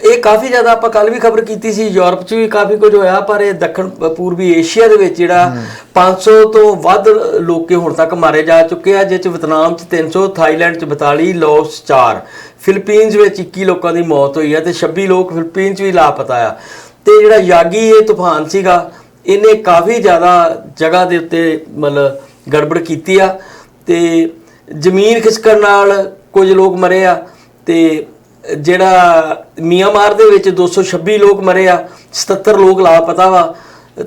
ਇਹ ਕਾਫੀ ਜ਼ਿਆਦਾ ਆਪਾਂ ਕੱਲ ਵੀ ਖਬਰ ਕੀਤੀ ਸੀ ਯੂਰਪ 'ਚ ਵੀ ਕਾਫੀ ਕੁਝ ਹੋਇਆ ਪਰ ਇਹ ਦੱਖਣ ਪੂਰਬੀ ਏਸ਼ੀਆ ਦੇ ਵਿੱਚ ਜਿਹੜਾ 500 ਤੋਂ ਵੱਧ ਲੋਕੇ ਹੁਣ ਤੱਕ ਮਾਰੇ ਜਾ ਚੁੱਕੇ ਆ ਜਿਸ 'ਚ ਵਿਤਨਾਮ 'ਚ 300 ਥਾਈਲੈਂਡ 'ਚ 42 ਲਾਓਸ 4 ਫਿਲੀਪੀਨਜ਼ ਵਿੱਚ 21 ਲੋਕਾਂ ਦੀ ਮੌਤ ਹੋਈ ਆ ਤੇ 26 ਲੋਕ ਫਿਲੀਪੀਨਜ਼ 'ਚ ਵੀ ਲਾਪਤਾ ਆ। ਤੇ ਜਿਹੜਾ ਯਾਗੀ ਇਹ ਤੂਫਾਨ ਸੀਗਾ ਇਹਨੇ ਕਾਫੀ ਜ਼ਿਆਦਾ ਜਗ੍ਹਾ ਦੇ ਉੱਤੇ ਮਤਲਬ ਗੜਬੜ ਕੀਤੀ ਆ। ਤੇ ਜ਼ਮੀਨ ਖਿਸਕਣ ਨਾਲ ਕੁਝ ਲੋਕ ਮਰੇ ਆ ਤੇ ਜਿਹੜਾ ਮਿਆਂਮਾਰ ਦੇ ਵਿੱਚ 226 ਲੋਕ ਮਰੇ ਆ 77 ਲੋਕ ਲਾਪਤਾ ਵਾ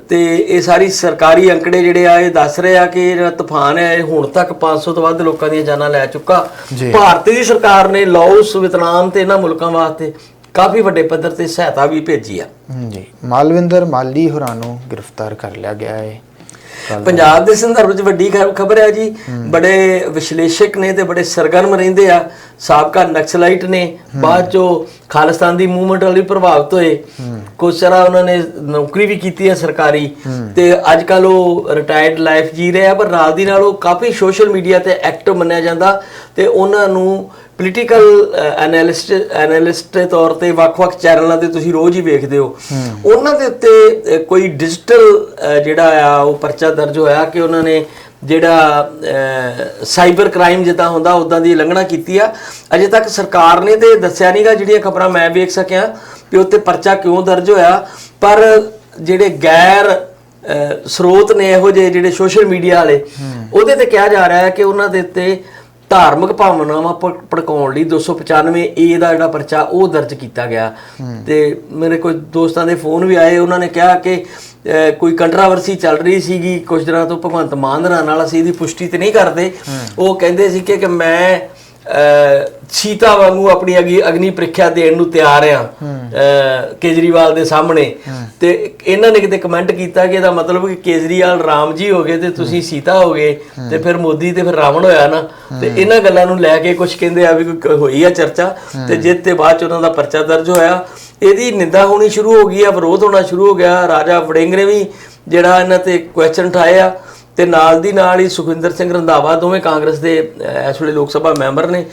ਤੇ ਇਹ ਸਾਰੀ ਸਰਕਾਰੀ ਅੰਕੜੇ ਜਿਹੜੇ ਆ ਇਹ ਦੱਸ ਰਹੇ ਆ ਕਿ ਇਹ ਜਿਹੜਾ ਤੂਫਾਨ ਹੈ ਇਹ ਹੁਣ ਤੱਕ 500 ਤੋਂ ਵੱਧ ਲੋਕਾਂ ਦੀਆਂ ਜਾਨਾਂ ਲੈ ਚੁੱਕਾ। ਭਾਰਤ ਦੀ ਸਰਕਾਰ ਨੇ ਲਾਓਸ ਵਿਤਨਾਮ ਤੇ ਇਹਨਾਂ ਮੁਲਕਾਂ ਵਾਸਤੇ ਕਾਫੀ ਵੱਡੇ ਪੱਧਰ ਤੇ ਸਹਾਇਤਾ ਵੀ ਭੇਜੀ ਆ। ਜੀ ਮਾਲਵਿੰਦਰ ਮਾਲੀ ਹੋਰਾਂ ਨੂੰ ਗ੍ਰਿਫਤਾਰ ਕਰ ਲਿਆ ਗਿਆ ਹੈ। ਪੰਜਾਬ ਦੇ ਸੰਦਰਭ ਵਿੱਚ ਵੱਡੀ ਖਬਰ ਹੈ ਜੀ। ਬੜੇ ਵਿਸ਼ਲੇਸ਼ਕ ਨੇ ਤੇ ਬੜੇ ਸਰਗਰਮ ਰਹਿੰਦੇ ਆ। ਸਾਬਕਾ ਨਕਸਲਾਈਟ ਨੇ। ਬਾਅਦ ਚੋਂ ਖਾਲਿਸਤਾਨ ਦੀ ਮੂਵਮੈਂਟ ਵਾਲੀ ਪ੍ਰਭਾਵਿਤ ਹੋਏ। ਕੁਝ ਸਾਰਾ ਉਹਨਾਂ ਨੇ ਨੌਕਰੀ ਵੀ ਕੀਤੀ ਹੈ ਸਰਕਾਰੀ। ਤੇ ਅੱਜ ਕੱਲ ਉਹ ਰਿਟਾਇਰਡ ਲਾਈਫ ਜੀ ਰਹੇ ਆ ਪਰ ਨਾਲ ਦੀ ਨਾਲ ਉਹ ਕਾਫੀ ਸੋਸ਼ਲ ਮੀਡੀਆ ਤੇ ਐਕਟਿਵ ਮੰਨਿਆ ਜਾਂਦਾ। ਤੇ ਉਹਨਾਂ ਨੂੰ ਪੋਲੀਟੀਕਲ ਐਨਾਲਿਸਟ ਐਨਾਲਿਸਟ ਦੇ ਤੌਰ ਤੇ ਵੱਖ-ਵੱਖ ਚੈਨਲਾਂ ਤੇ ਤੁਸੀਂ ਰੋਜ਼ ਹੀ ਵੇਖਦੇ ਹੋ। ਉਹਨਾਂ ਦੇ ਉੱਤੇ ਕੋਈ ਡਿਜੀਟਲ ਜਿਹੜਾ ਆ ਉਹ ਪਰਚਾ ਦਰਜ ਹੋਇਆ ਕਿ ਉਹਨਾਂ ਨੇ ਜਿਹੜਾ ਸਾਈਬਰ ਕ੍ਰਾਈਮ ਜਿੱਦਾਂ ਹੁੰਦਾ ਉਦਾਂ ਦੀ ਉਲੰਘਣਾ ਕੀਤੀ ਆ। ਅਜੇ ਤੱਕ ਸਰਕਾਰ ਨੇ ਤੇ ਦੱਸਿਆ ਨਹੀਂਗਾ ਜਿਹੜੀਆਂ ਖਬਰਾਂ ਮੈਂ ਵੇਖ ਸਕਿਆ ਕਿ ਉੱਤੇ ਪਰਚਾ ਕਿਉਂ ਦਰਜ ਹੋਇਆ। ਪਰ ਜਿਹੜੇ ਗੈਰ ਸਰੋਤ ਨੇ ਇਹੋ ਜਿਹੇ ਜਿਹੜੇ ਸੋਸ਼ਲ ਮੀਡੀਆ ਵਾਲੇ ਉਹਦੇ ਤੇ ਕਿਹਾ ਜਾ ਰਿਹਾ ਹੈ ਕਿ ਉਹਨਾਂ ਦੇ ਉੱਤੇ ਧਾਰਮਿਕ ਭਾਵਨਾਵਾਂ ਭੜਕਾਉਣ ਲਈ 295 ਏ ਦਾ ਜਿਹੜਾ ਪਰਚਾ ਉਹ ਦਰਜ ਕੀਤਾ ਗਿਆ। ਤੇ ਮੇਰੇ ਕੋਈ ਦੋਸਤਾਂ ਦੇ ਫੋਨ ਵੀ ਆਏ ਉਹਨਾਂ ਨੇ ਕਿਹਾ ਕਿ ਕੋਈ ਕੰਟਰੋਵਰਸੀ ਚੱਲ ਰਹੀ ਸੀਗੀ ਕੁਝ ਦਿਨਾਂ ਤੋਂ ਭਗਵੰਤ ਮਾਨ ਦੇ ਨਾਲ ਅਸੀਂ ਇਹਦੀ ਪੁਸ਼ਟੀ ਤੇ ਨਹੀਂ ਕਰਦੇ। ਉਹ ਕਹਿੰਦੇ ਸੀ ਕਿ ਮੈਂ ਸੀਤਾ ਵਾਂਗੂ ਆਪਣੀ ਅਗੀ ਅਗਨੀ ਪ੍ਰੀਖਿਆ ਦੇਣ ਨੂੰ ਤਿਆਰ ਆ ਕੇਜਰੀਵਾਲ ਦੇ ਸਾਹਮਣੇ। ਤੇ ਇਹਨਾਂ ਨੇ ਕਿਤੇ ਕਮੈਂਟ ਕੀਤਾ ਕਿ ਇਹਦਾ ਮਤਲਬ ਕਿ ਕੇਜਰੀਵਾਲ ਰਾਮ ਜੀ ਹੋ ਗਏ ਤੇ ਤੁਸੀਂ ਸੀਤਾ ਹੋ ਗਏ ਤੇ ਫਿਰ ਮੋਦੀ ਤੇ ਫਿਰ ਰਾਵਣ ਹੋਇਆ ਨਾ ਤੇ ਇਹਨਾਂ ਗੱਲਾਂ ਨੂੰ ਲੈ ਕੇ ਕੁਝ ਕਹਿੰਦੇ ਆ ਵੀ ਕੋਈ ਹੋਈ ਆ ਚਰਚਾ ਤੇ ਜਿੱਤ ਤੇ ਬਾਅਦ ਚ ਉਹਨਾਂ ਦਾ ਪਰਚਾ ਦਰਜ ਹੋਇਆ। ਇਹਦੀ ਨਿੰਦਾ ਹੋਣੀ ਸ਼ੁਰੂ ਹੋ ਗਈ ਆ ਵਿਰੋਧ ਹੋਣਾ ਸ਼ੁਰੂ ਹੋ ਗਿਆ। ਰਾਜਾ ਵੜਿੰਗ ਨੇ ਵੀ ਜਿਹੜਾ ਇਹਨਾਂ ਤੇ ਕੁਐਸਚਨ ਉਠਾਏ ਆ ਤੇ ਨਾਲ ਦੀ ਨਾਲ ਹੀ ਸੁਖਵਿੰਦਰ ਸਿੰਘ ਰੰਧਾਵਾ ਦੋਵੇਂ ਕਾਂਗਰਸ ਦੇ ਇਸ ਵੇਲੇ ਲੋਕ ਸਭਾ ਮੈਂਬਰ ਨੇ।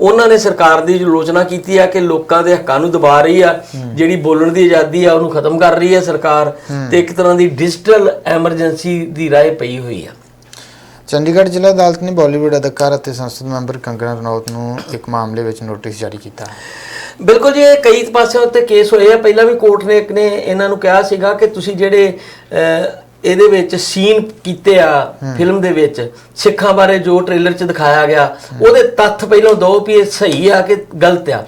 ਉਹਨਾਂ ਨੇ ਸਰਕਾਰ ਦੀ ਆਲੋਚਨਾ ਕੀਤੀ ਆ ਕਿ ਲੋਕਾਂ ਦੇ ਹੱਕਾਂ ਨੂੰ ਦਬਾ ਰਹੀ ਆ ਜਿਹੜੀ ਬੋਲਣ ਦੀ ਆਜ਼ਾਦੀ ਆ ਉਹਨੂੰ ਖਤਮ ਕਰ ਰਹੀ ਆ ਸਰਕਾਰ ਤੇ ਇੱਕ ਤਰ੍ਹਾਂ ਦੀ ਡਿਜੀਟਲ ਐਮਰਜੈਂਸੀ ਦੀ ਰਾਹ ਪਈ ਹੋਈ ਆ। ਚੰਡੀਗੜ੍ਹ ਜ਼ਿਲ੍ਹਾ ਅਦਾਲਤ ਨੇ ਬਾਲੀਵੁੱਡ ਅਦਾਕਾਰ ਅਤੇ ਸੰਸਦ ਮੈਂਬਰ ਕੰਗਨਾ ਰਣੌਤ ਨੂੰ ਇੱਕ ਮਾਮਲੇ ਵਿੱਚ ਨੋਟਿਸ ਜਾਰੀ ਕੀਤਾ। ਬਿਲਕੁਲ ਜੀ ਇਹ ਕਈ ਪਾਸੇ ਉੱਤੇ ਕੇਸ ਹੋਏ ਆ। ਪਹਿਲਾਂ ਵੀ ਕੋਰਟ ਨੇ ਇੱਕ ਨੇ ਇਹਨਾਂ ਨੂੰ ਕਿਹਾ ਸੀਗਾ ਕਿ ਤੁਸੀਂ ਜਿਹੜੇ ਇਹਦੇ ਵਿੱਚ ਸੀਨ ਕੀਤੇ ਆ ਫਿਲਮ ਦੇ ਵਿੱਚ। ਸਿੱਖਾਂ ਬਾਰੇ ਜੋ ਟ੍ਰੇਲਰ 'ਚ ਦਿਖਾਇਆ ਗਿਆ ਉਹਦੇ ਤੱਥ ਪਹਿਲਾਂ ਦੋ ਵੀ ਇਹ ਸਹੀ ਆ ਕਿ ਗਲਤ ਆ।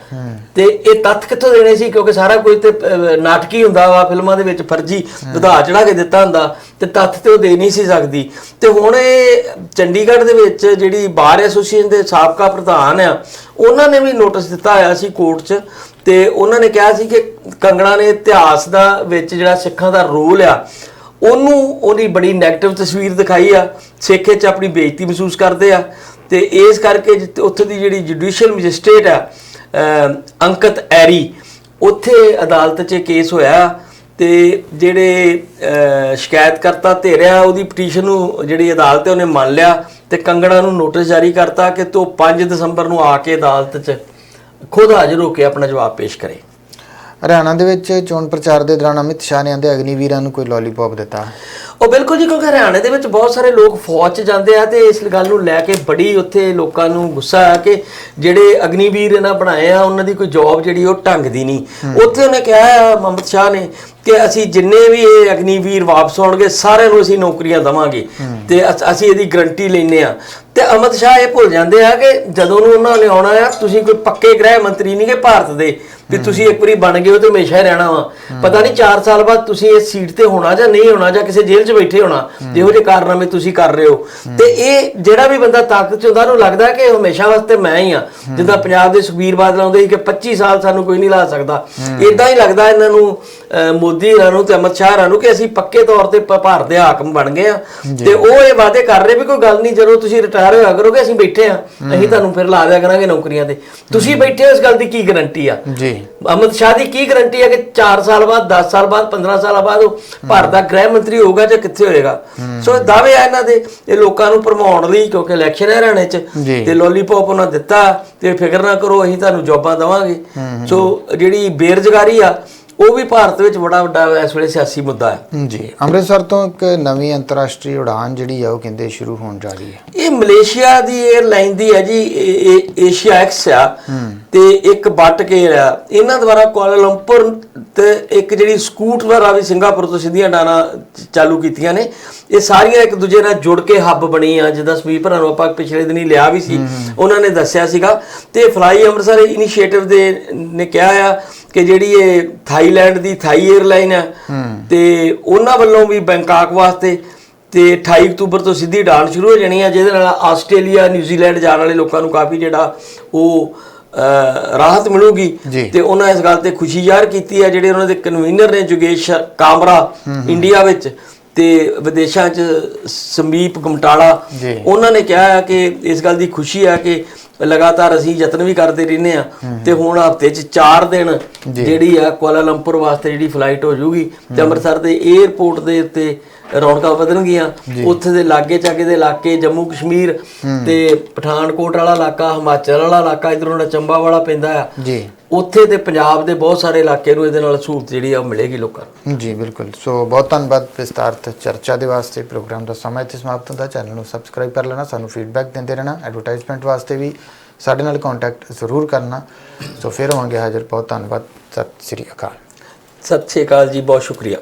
ਤੇ ਇਹ ਤੱਥ ਕਿੱਥੋਂ ਦੇਣੇ ਸੀ? ਕਿਉਂਕਿ ਸਾਰਾ ਕੁਝ ਤੇ ਨਾਟਕੀ ਹੁੰਦਾ ਵਾ ਫਿਲਮਾਂ ਦੇ ਵਿੱਚ ਫਰਜੀ ਵਧਾ ਚੜਾ ਕੇ ਦਿੱਤਾ ਹੁੰਦਾ ਤੇ ਤੱਥ ਤੇ ਉਹ ਦੇ ਨਹੀਂ ਸੀ ਸਕਦੀ। ਤੇ ਹੁਣ ਇਹ ਚੰਡੀਗੜ੍ਹ ਦੇ ਵਿੱਚ ਜਿਹੜੀ ਬਾਰ ਐਸੋਸੀਏਸ਼ਨ ਦੇ ਸਾਬਕਾ ਪ੍ਰਧਾਨ ਆ ਉਹਨਾਂ ਨੇ ਵੀ ਨੋਟਿਸ ਦਿੱਤਾ ਹੋਇਆ ਸੀ ਕੋਰਟ 'ਚ ਤੇ ਉਹਨਾਂ ਨੇ ਕਿਹਾ ਸੀ ਕਿ ਕੰਗਣਾ ਨੇ ਇਤਿਹਾਸ ਦਾ ਵਿੱਚ ਜਿਹੜਾ ਸਿੱਖਾਂ ਦਾ ਰੋਲ ਆ ਉਹਨੂੰ ਉਹਦੀ ਬੜੀ 네ਗੇਟਿਵ ਤਸਵੀਰ ਦਿਖਾਈ ਆ ਸਿੱਖੇ 'ਚ ਆਪਣੀ ਬੇਇੱਜ਼ਤੀ ਮਹਿਸੂਸ ਕਰਦੇ ਆ ਤੇ ਇਸ ਕਰਕੇ ਜਿੱਥੇ- ਉੱਥੇ ਦੀ ਜਿਹੜੀ ਜੁਡੀਸ਼ੀਅਲ ਮੈਜਿਸਟ੍ਰੇਟ ਆ ਅੰਕਤ ਐਰੀ ਉੱਥੇ ਅਦਾਲਤ 'ਚ ਕੇਸ ਹੋਇਆ ਤੇ ਜਿਹੜੇ ਅਹ, ਸ਼ਿਕਾਇਤਕਰਤਾ ਧੇਰਿਆ ਉਹਦੀ ਪਟੀਸ਼ਨ ਨੂੰ ਜਿਹੜੀ ਅਦਾਲਤ ਹੈ ਉਹਨੇ ਮੰਨ ਲਿਆ ਤੇ ਕੰਗਣਾ ਨੂੰ ਨੋਟਿਸ ਜਾਰੀ ਕਰਤਾ ਕਿ ਤੂੰ 5 ਦਸੰਬਰ ਨੂੰ ਆ ਕੇ ਅਦਾਲਤ 'ਚ ਖੁਦ ਹਾਜ਼ਰ ਹੋ ਕੇ ਆਪਣਾ ਜਵਾਬ ਪੇਸ਼ ਕਰੇ। ਹਰਿਆਣਾ ਦੇ ਵਿੱਚ ਚੋਣ ਪ੍ਰਚਾਰ ਦੇ ਦੌਰਾਨ ਅਮਿਤ ਸ਼ਾਹ ਨੇ ਆਂਦੇ ਅਗਨੀਵੀਰਾਂ ਨੂੰ ਕੋਈ ਲੋਲੀਪੌਪ ਦਿੱਤਾ। ਉਹ ਬਿਲਕੁਲ ਜੀ ਕਿਉਂਕਿ ਹਰਿਆਣੇ ਦੇ ਵਿੱਚ ਬਹੁਤ ਸਾਰੇ ਲੋਕ ਫੌਜ 'ਚ ਜਾਂਦੇ ਆ ਤੇ ਇਸ ਗੱਲ ਨੂੰ ਲੈ ਕੇ ਬੜੀ ਉੱਥੇ ਲੋਕਾਂ ਨੂੰ ਗੁੱਸਾ ਆ ਕਿ ਜਿਹੜੇ ਅਗਨੀਵੀਰ ਇਹਨਾਂ ਬਣਾਏ ਆ ਉਹਨਾਂ ਦੀ ਕੋਈ ਜੌਬ ਜਿਹੜੀ ਉਹ ਢੰਗ ਦੀ ਨਹੀਂ। ਉੱਥੇ ਉਹਨੇ ਕਿਹਾ ਮੁਹੰਮਦ ਸ਼ਾਹ ਨੇ ਕਿ ਅਸੀਂ ਜਿੰਨੇ ਵੀ ਇਹ ਅਗਨੀਵੀਰ ਵਾਪਸ ਆਉਣਗੇ ਸਾਰਿਆਂ ਨੂੰ ਅਸੀਂ ਨੌਕਰੀਆਂ ਦਵਾਂਗੇ। ਤੇ ਅਸ- ਅਸੀਂ ਇਹਦੀ ਗਰੰਟੀ ਲੈਨੇ ਆ। ਤੇ ਅਮਿਤ ਸ਼ਾਹ ਇਹ ਭੁੱਲ ਜਾਂਦੇ ਆ ਕਿ ਜਦੋਂ ਨੂੰ ਉਹਨਾਂ ਨੇ ਆਉਣਾ ਆ ਤੁਸੀਂ ਕੋਈ ਪੱਕੇ ਗ੍ਰਹਿ ਮੰਤਰੀ ਨਹੀਂ ਕਿ ਭਾਰਤ ਦੇ ਵੀ ਤੁਸੀਂ ਇੱਕ ਵਾਰੀ ਬਣ ਗਏ ਹੋ ਤੇ ਹਮੇਸ਼ਾ ਹੀ ਰਹਿਣਾ ਵਾ। ਪਤਾ ਨਹੀਂ 4 ਸਾਲ ਬਾਅਦ ਤੁਸੀਂ ਇਸ ਸੀਟ ਤੇ ਹੋਣਾ ਜਾਂ ਨਹੀਂ ਹੋਣਾ ਜਾਂ ਕਿਸੇ ਜੇਲ੍ਹ 'ਚ ਬੈਠੇ ਹੋਣਾ ਜਿਹੋ ਜਿਹੇ ਕਾਰਨਾਮੇ ਤੁਸੀਂ ਕਰ ਰਹੇ ਹੋ। ਤੇ ਇਹ ਜਿਹੜਾ ਵੀ ਬੰਦਾ ਤਾਕਤ 'ਚ ਹੁੰਦਾ ਉਹਨੂੰ ਲੱਗਦਾ ਕਿ ਹਮੇਸ਼ਾ ਵਾਸਤੇ ਮੈਂ ਹੀ ਆ। ਜਿੱਦਾਂ ਪੰਜਾਬ ਦੇ ਸੁਖਬੀਰ ਬਾਦਲ ਆਉਂਦੇ ਸੀ ਕਿ 25 ਸਾਲ ਸਾਨੂੰ ਕੋਈ ਨਹੀਂ ਲਾ ਸਕਦਾ। ਇਦਾਂ ਹੀ ਲੱਗਦਾ ਇਹਨਾਂ ਨੂੰ ਮੋਦੀ ਹੋਰਾਂ ਨੂੰ ਤੇ ਅਮਿਤ ਸ਼ਾਹ ਹੋਰਾਂ ਨੂੰ ਕਿ ਅਸੀਂ ਪੱਕੇ ਤੌਰ ਤੇ ਭਾਰਤ ਦੇ ਹਾਕਮ ਬਣ ਗਏ ਆ। ਤੇ ਉਹ ਇਹ ਵਾਅਦੇ ਕਰ ਰਹੇ ਵੀ ਕੋਈ ਗੱਲ ਨਹੀਂ ਜਦੋਂ ਤੁਸੀਂ ਰਿਟਾਇਰ ਹੋਇਆ ਕਰੋਗੇ ਅਸੀਂ ਬੈਠੇ ਆ। ਅਸੀਂ ਤੁਹਾਨੂੰ ਫਿਰ ਲਾ ਦਿਆ ਕਰਾਂਗੇ ਨੌਕਰੀਆਂ ਤੇ। ਤੁਸੀਂ ਬੈਠੇ ਹੋ ਇਸ ਗੱਲ ਦੀ ਕੀ ਗਾਰੰਟੀ ਆ? ਜੀ। ਅਮਿਤ ਸ਼ਾਹ ਦੀ ਕੀ ਗਾਰੰਟੀ ਹੈ ਕਿ 4 ਸਾਲ ਬਾਅਦ 10 ਸਾਲ ਬਾਅਦ 15 ਸਾਲ ਬਾਅਦ ਉਹ ਭਾਰਤ ਦਾ ਗ੍ਰਹਿ ਮੰਤਰੀ ਹੋਊਗਾ ਜਾਂ ਕਿੱਥੇ ਹੋਏਗਾ? ਸੋ ਇਹ ਦਾਅਵੇ ਆ ਇਹਨਾਂ ਦੇ। ਇਹ ਲੋਕਾਂ ਨੂੰ ਭਰਮਾਉਣ ਲਈ ਕਿਉਂਕਿ ਇਲੈਕਸ਼ਨ ਹੈ ਹਰਿਆਣੇ 'ਚ। ਤੇ ਲੋਲੀਪੌਪ ਉਹਨਾਂ ਦਿੱਤਾ ਤੇ ਫਿਕਰ ਨਾ ਕਰੋ ਅਸੀਂ ਤੁਹਾਨੂੰ ਜੌਬਾਂ ਦਵਾਂਗੇ। ਸੋ ਜਿਹੜੀ ਬੇਰੁਜ਼ਗਾਰੀ ਆ ਉਹ ਵੀ ਭਾਰਤ ਵਿੱਚ ਬੜਾ ਵੱਡਾ ਇਸ ਵੇਲੇ ਸਿਆਸੀ ਮੁੱਦਾ ਹੈ। ਜੀ ਅੰਮ੍ਰਿਤਸਰ ਤੋਂ ਇੱਕ ਨਵੀਂ ਅੰਤਰਰਾਸ਼ਟਰੀ ਉਡਾਨ ਜਿਹੜੀ ਆ ਉਹ ਕਹਿੰਦੇ ਸ਼ੁਰੂ ਹੋਣ ਜਾ ਰਹੀ ਹੈ। ਇਹ ਮਲੇਸ਼ੀਆ ਦੀ 에ਅਰਲਾਈਨ ਦੀ ਹੈ ਜੀ ਏਸ਼ੀਆ ਐਕਸ ਆ। ਤੇ ਇੱਕ ਬੱਟ ਕੇ ਆ। ਇਹਨਾਂ ਦੁਆਰਾ ਕੁਆਲਾਲੰਪੁਰ ਤੇ ਇੱਕ ਜਿਹੜੀ ਸਕੂਟ ਦੁਆਰਾ ਵੀ ਸਿੰਗਾਪੁਰ ਤੋਂ ਸਿੱਧੀਆਂ ਡਾਣਾ ਚਾਲੂ ਕੀਤੀਆਂ ਨੇ। ਇਹ ਸਾਰੀਆਂ ਇੱਕ ਦੂਜੇ ਨਾਲ ਜੁੜ ਕੇ ਹੱਬ ਬਣੀ ਆ। ਜਿੱਦਾਂ ਸਮੀਰ ਭਰਾਂ ਨੂੰ ਆਪਾਂ ਪਿਛਲੇ ਦਿਨੀ ਲਿਆ ਵੀ ਸੀ। ਉਹਨਾਂ ਨੇ ਦੱਸਿਆ ਸੀਗਾ। ਤੇ ਫਲਾਈ ਅੰਮ੍ਰਿਤਸਰ ਇਨੀਸ਼ੀਏਟਿਵ ਦੇ ਨੇ ਕਿਹਾ ਆ ਕਿ ਜਿਹੜੀ ਇਹ ਥਾਈਲੈਂਡ ਦੀ ਥਾਈ 에ਅਰਲਾਈਨ ਆ ਤੇ ਉਹਨਾਂ ਵੱਲੋਂ ਵੀ ਬੈਂਕਾਕ ਵਾਸਤੇ ਤੇ 28 ਅਕਤੂਬਰ ਤੋਂ ਸਿੱਧੀ ਉਡਾਣ ਸ਼ੁਰੂ ਹੋ ਜਾਣੀ ਆ ਜਿਹਦੇ ਨਾਲ ਆਸਟ੍ਰੇਲੀਆ ਨਿਊਜ਼ੀਲੈਂਡ ਜਾਣ ਵਾਲੇ ਲੋਕਾਂ ਨੂੰ ਕਾਫੀ ਜਿਹੜਾ ਉਹ ਰਾਹਤ ਮਿਲੂਗੀ। ਤੇ ਉਹਨਾਂ ਇਸ ਗੱਲ ਤੇ ਖੁਸ਼ੀ ਜ਼ਾਹਰ ਕੀਤੀ ਹੈ ਜਿਹੜੇ ਉਹਨਾਂ ਦੇ ਕਨਵੀਨਰ ਨੇ ਜੁਗੇਸ਼ ਕਾਮਰਾ ਇੰਡੀਆ ਵਿੱਚ ਤੇ ਵਿਦੇਸ਼ਾਂ 'ਚ ਸਮੀਪ ਗਮਟਾਲਾ। ਉਹਨਾਂ ਨੇ ਕਿਹਾ ਹੈ ਕਿ ਇਸ ਗੱਲ ਦੀ ਖੁਸ਼ੀ ਹੈ ਕਿ ਲਗਾਤਾਰ ਅਸੀਂ ਯਤਨ ਵੀ ਕਰਦੇ ਰਹਿੰਦੇ ਆ ਤੇ ਹੁਣ ਹਫ਼ਤੇ 'ਚ 4 ਦਿਨ। ਜਿਹੜੀ ਆ ਕੁਆਲਾਲੰਪੁਰ ਵਾਸਤੇ ਜਿਹੜੀ ਫਲਾਈਟ ਹੋ ਜਾਊਗੀ ਤੇ ਅੰਮ੍ਰਿਤਸਰ ਦੇ 에ਅਰਪੋਰਟ ਦੇ ਉੱਤੇ ਰੌਣਕਾਂ ਵਧਣਗੀਆਂ। ਉੱਥੇ ਦੇ ਲਾਗੇ ਚਾਗੇ ਦੇ ਇਲਾਕੇ ਜੰਮੂ ਕਸ਼ਮੀਰ ਤੇ ਪਠਾਨਕੋਟ ਵਾਲਾ ਇਲਾਕਾ ਹਿਮਾਚਲ ਵਾਲਾ ਇਲਾਕਾ ਇਧਰੋਂ ਦਾ ਚੰਬਾ ਵਾਲਾ ਪੈਂਦਾ ਆ। ਜੀ। ਉੱਥੇ ਤੇ ਪੰਜਾਬ ਦੇ ਬਹੁਤ ਸਾਰੇ ਇਲਾਕੇ ਨੂੰ ਇਹਦੇ ਨਾਲ ਸਹੂਲਤ ਜਿਹੜੀ ਆ ਮਿਲੇਗੀ ਲੋਕਾਂ ਨੂੰ। ਜੀ ਬਿਲਕੁਲ। ਸੋ ਬਹੁਤ ਧੰਨਵਾਦ ਵਿਸਤਾਰਤ ਚਰਚਾ ਦੇ ਵਾਸਤੇ। ਪ੍ਰੋਗਰਾਮ ਦਾ ਸਮਾਂ ਇੱਥੇ ਸਮਾਪਤ ਹੁੰਦਾ। ਚੈਨਲ ਨੂੰ ਸਬਸਕ੍ਰਾਈਬ ਕਰ ਲੈਣਾ ਸਾਨੂੰ ਫੀਡਬੈਕ ਦਿੰਦੇ ਰਹਿਣਾ। ਐਡਵਰਟਾਈਜ਼ਮੈਂਟ ਵਾਸਤੇ ਵੀ ਸਾਡੇ ਨਾਲ ਕੰਟੈਕਟ ਜ਼ਰੂਰ ਕਰਨਾ। ਸੋ ਫਿਰ ਹੋਵਾਂਗੇ ਹਾਜ਼ਰ। ਬਹੁਤ ਧੰਨਵਾਦ। ਸਤਿ ਸ੍ਰੀ ਅਕਾਲ। ਸਤਿ ਸ਼੍ਰੀ ਅਕਾਲ ਜੀ। ਬਹੁਤ ਸ਼ੁਕਰੀਆ।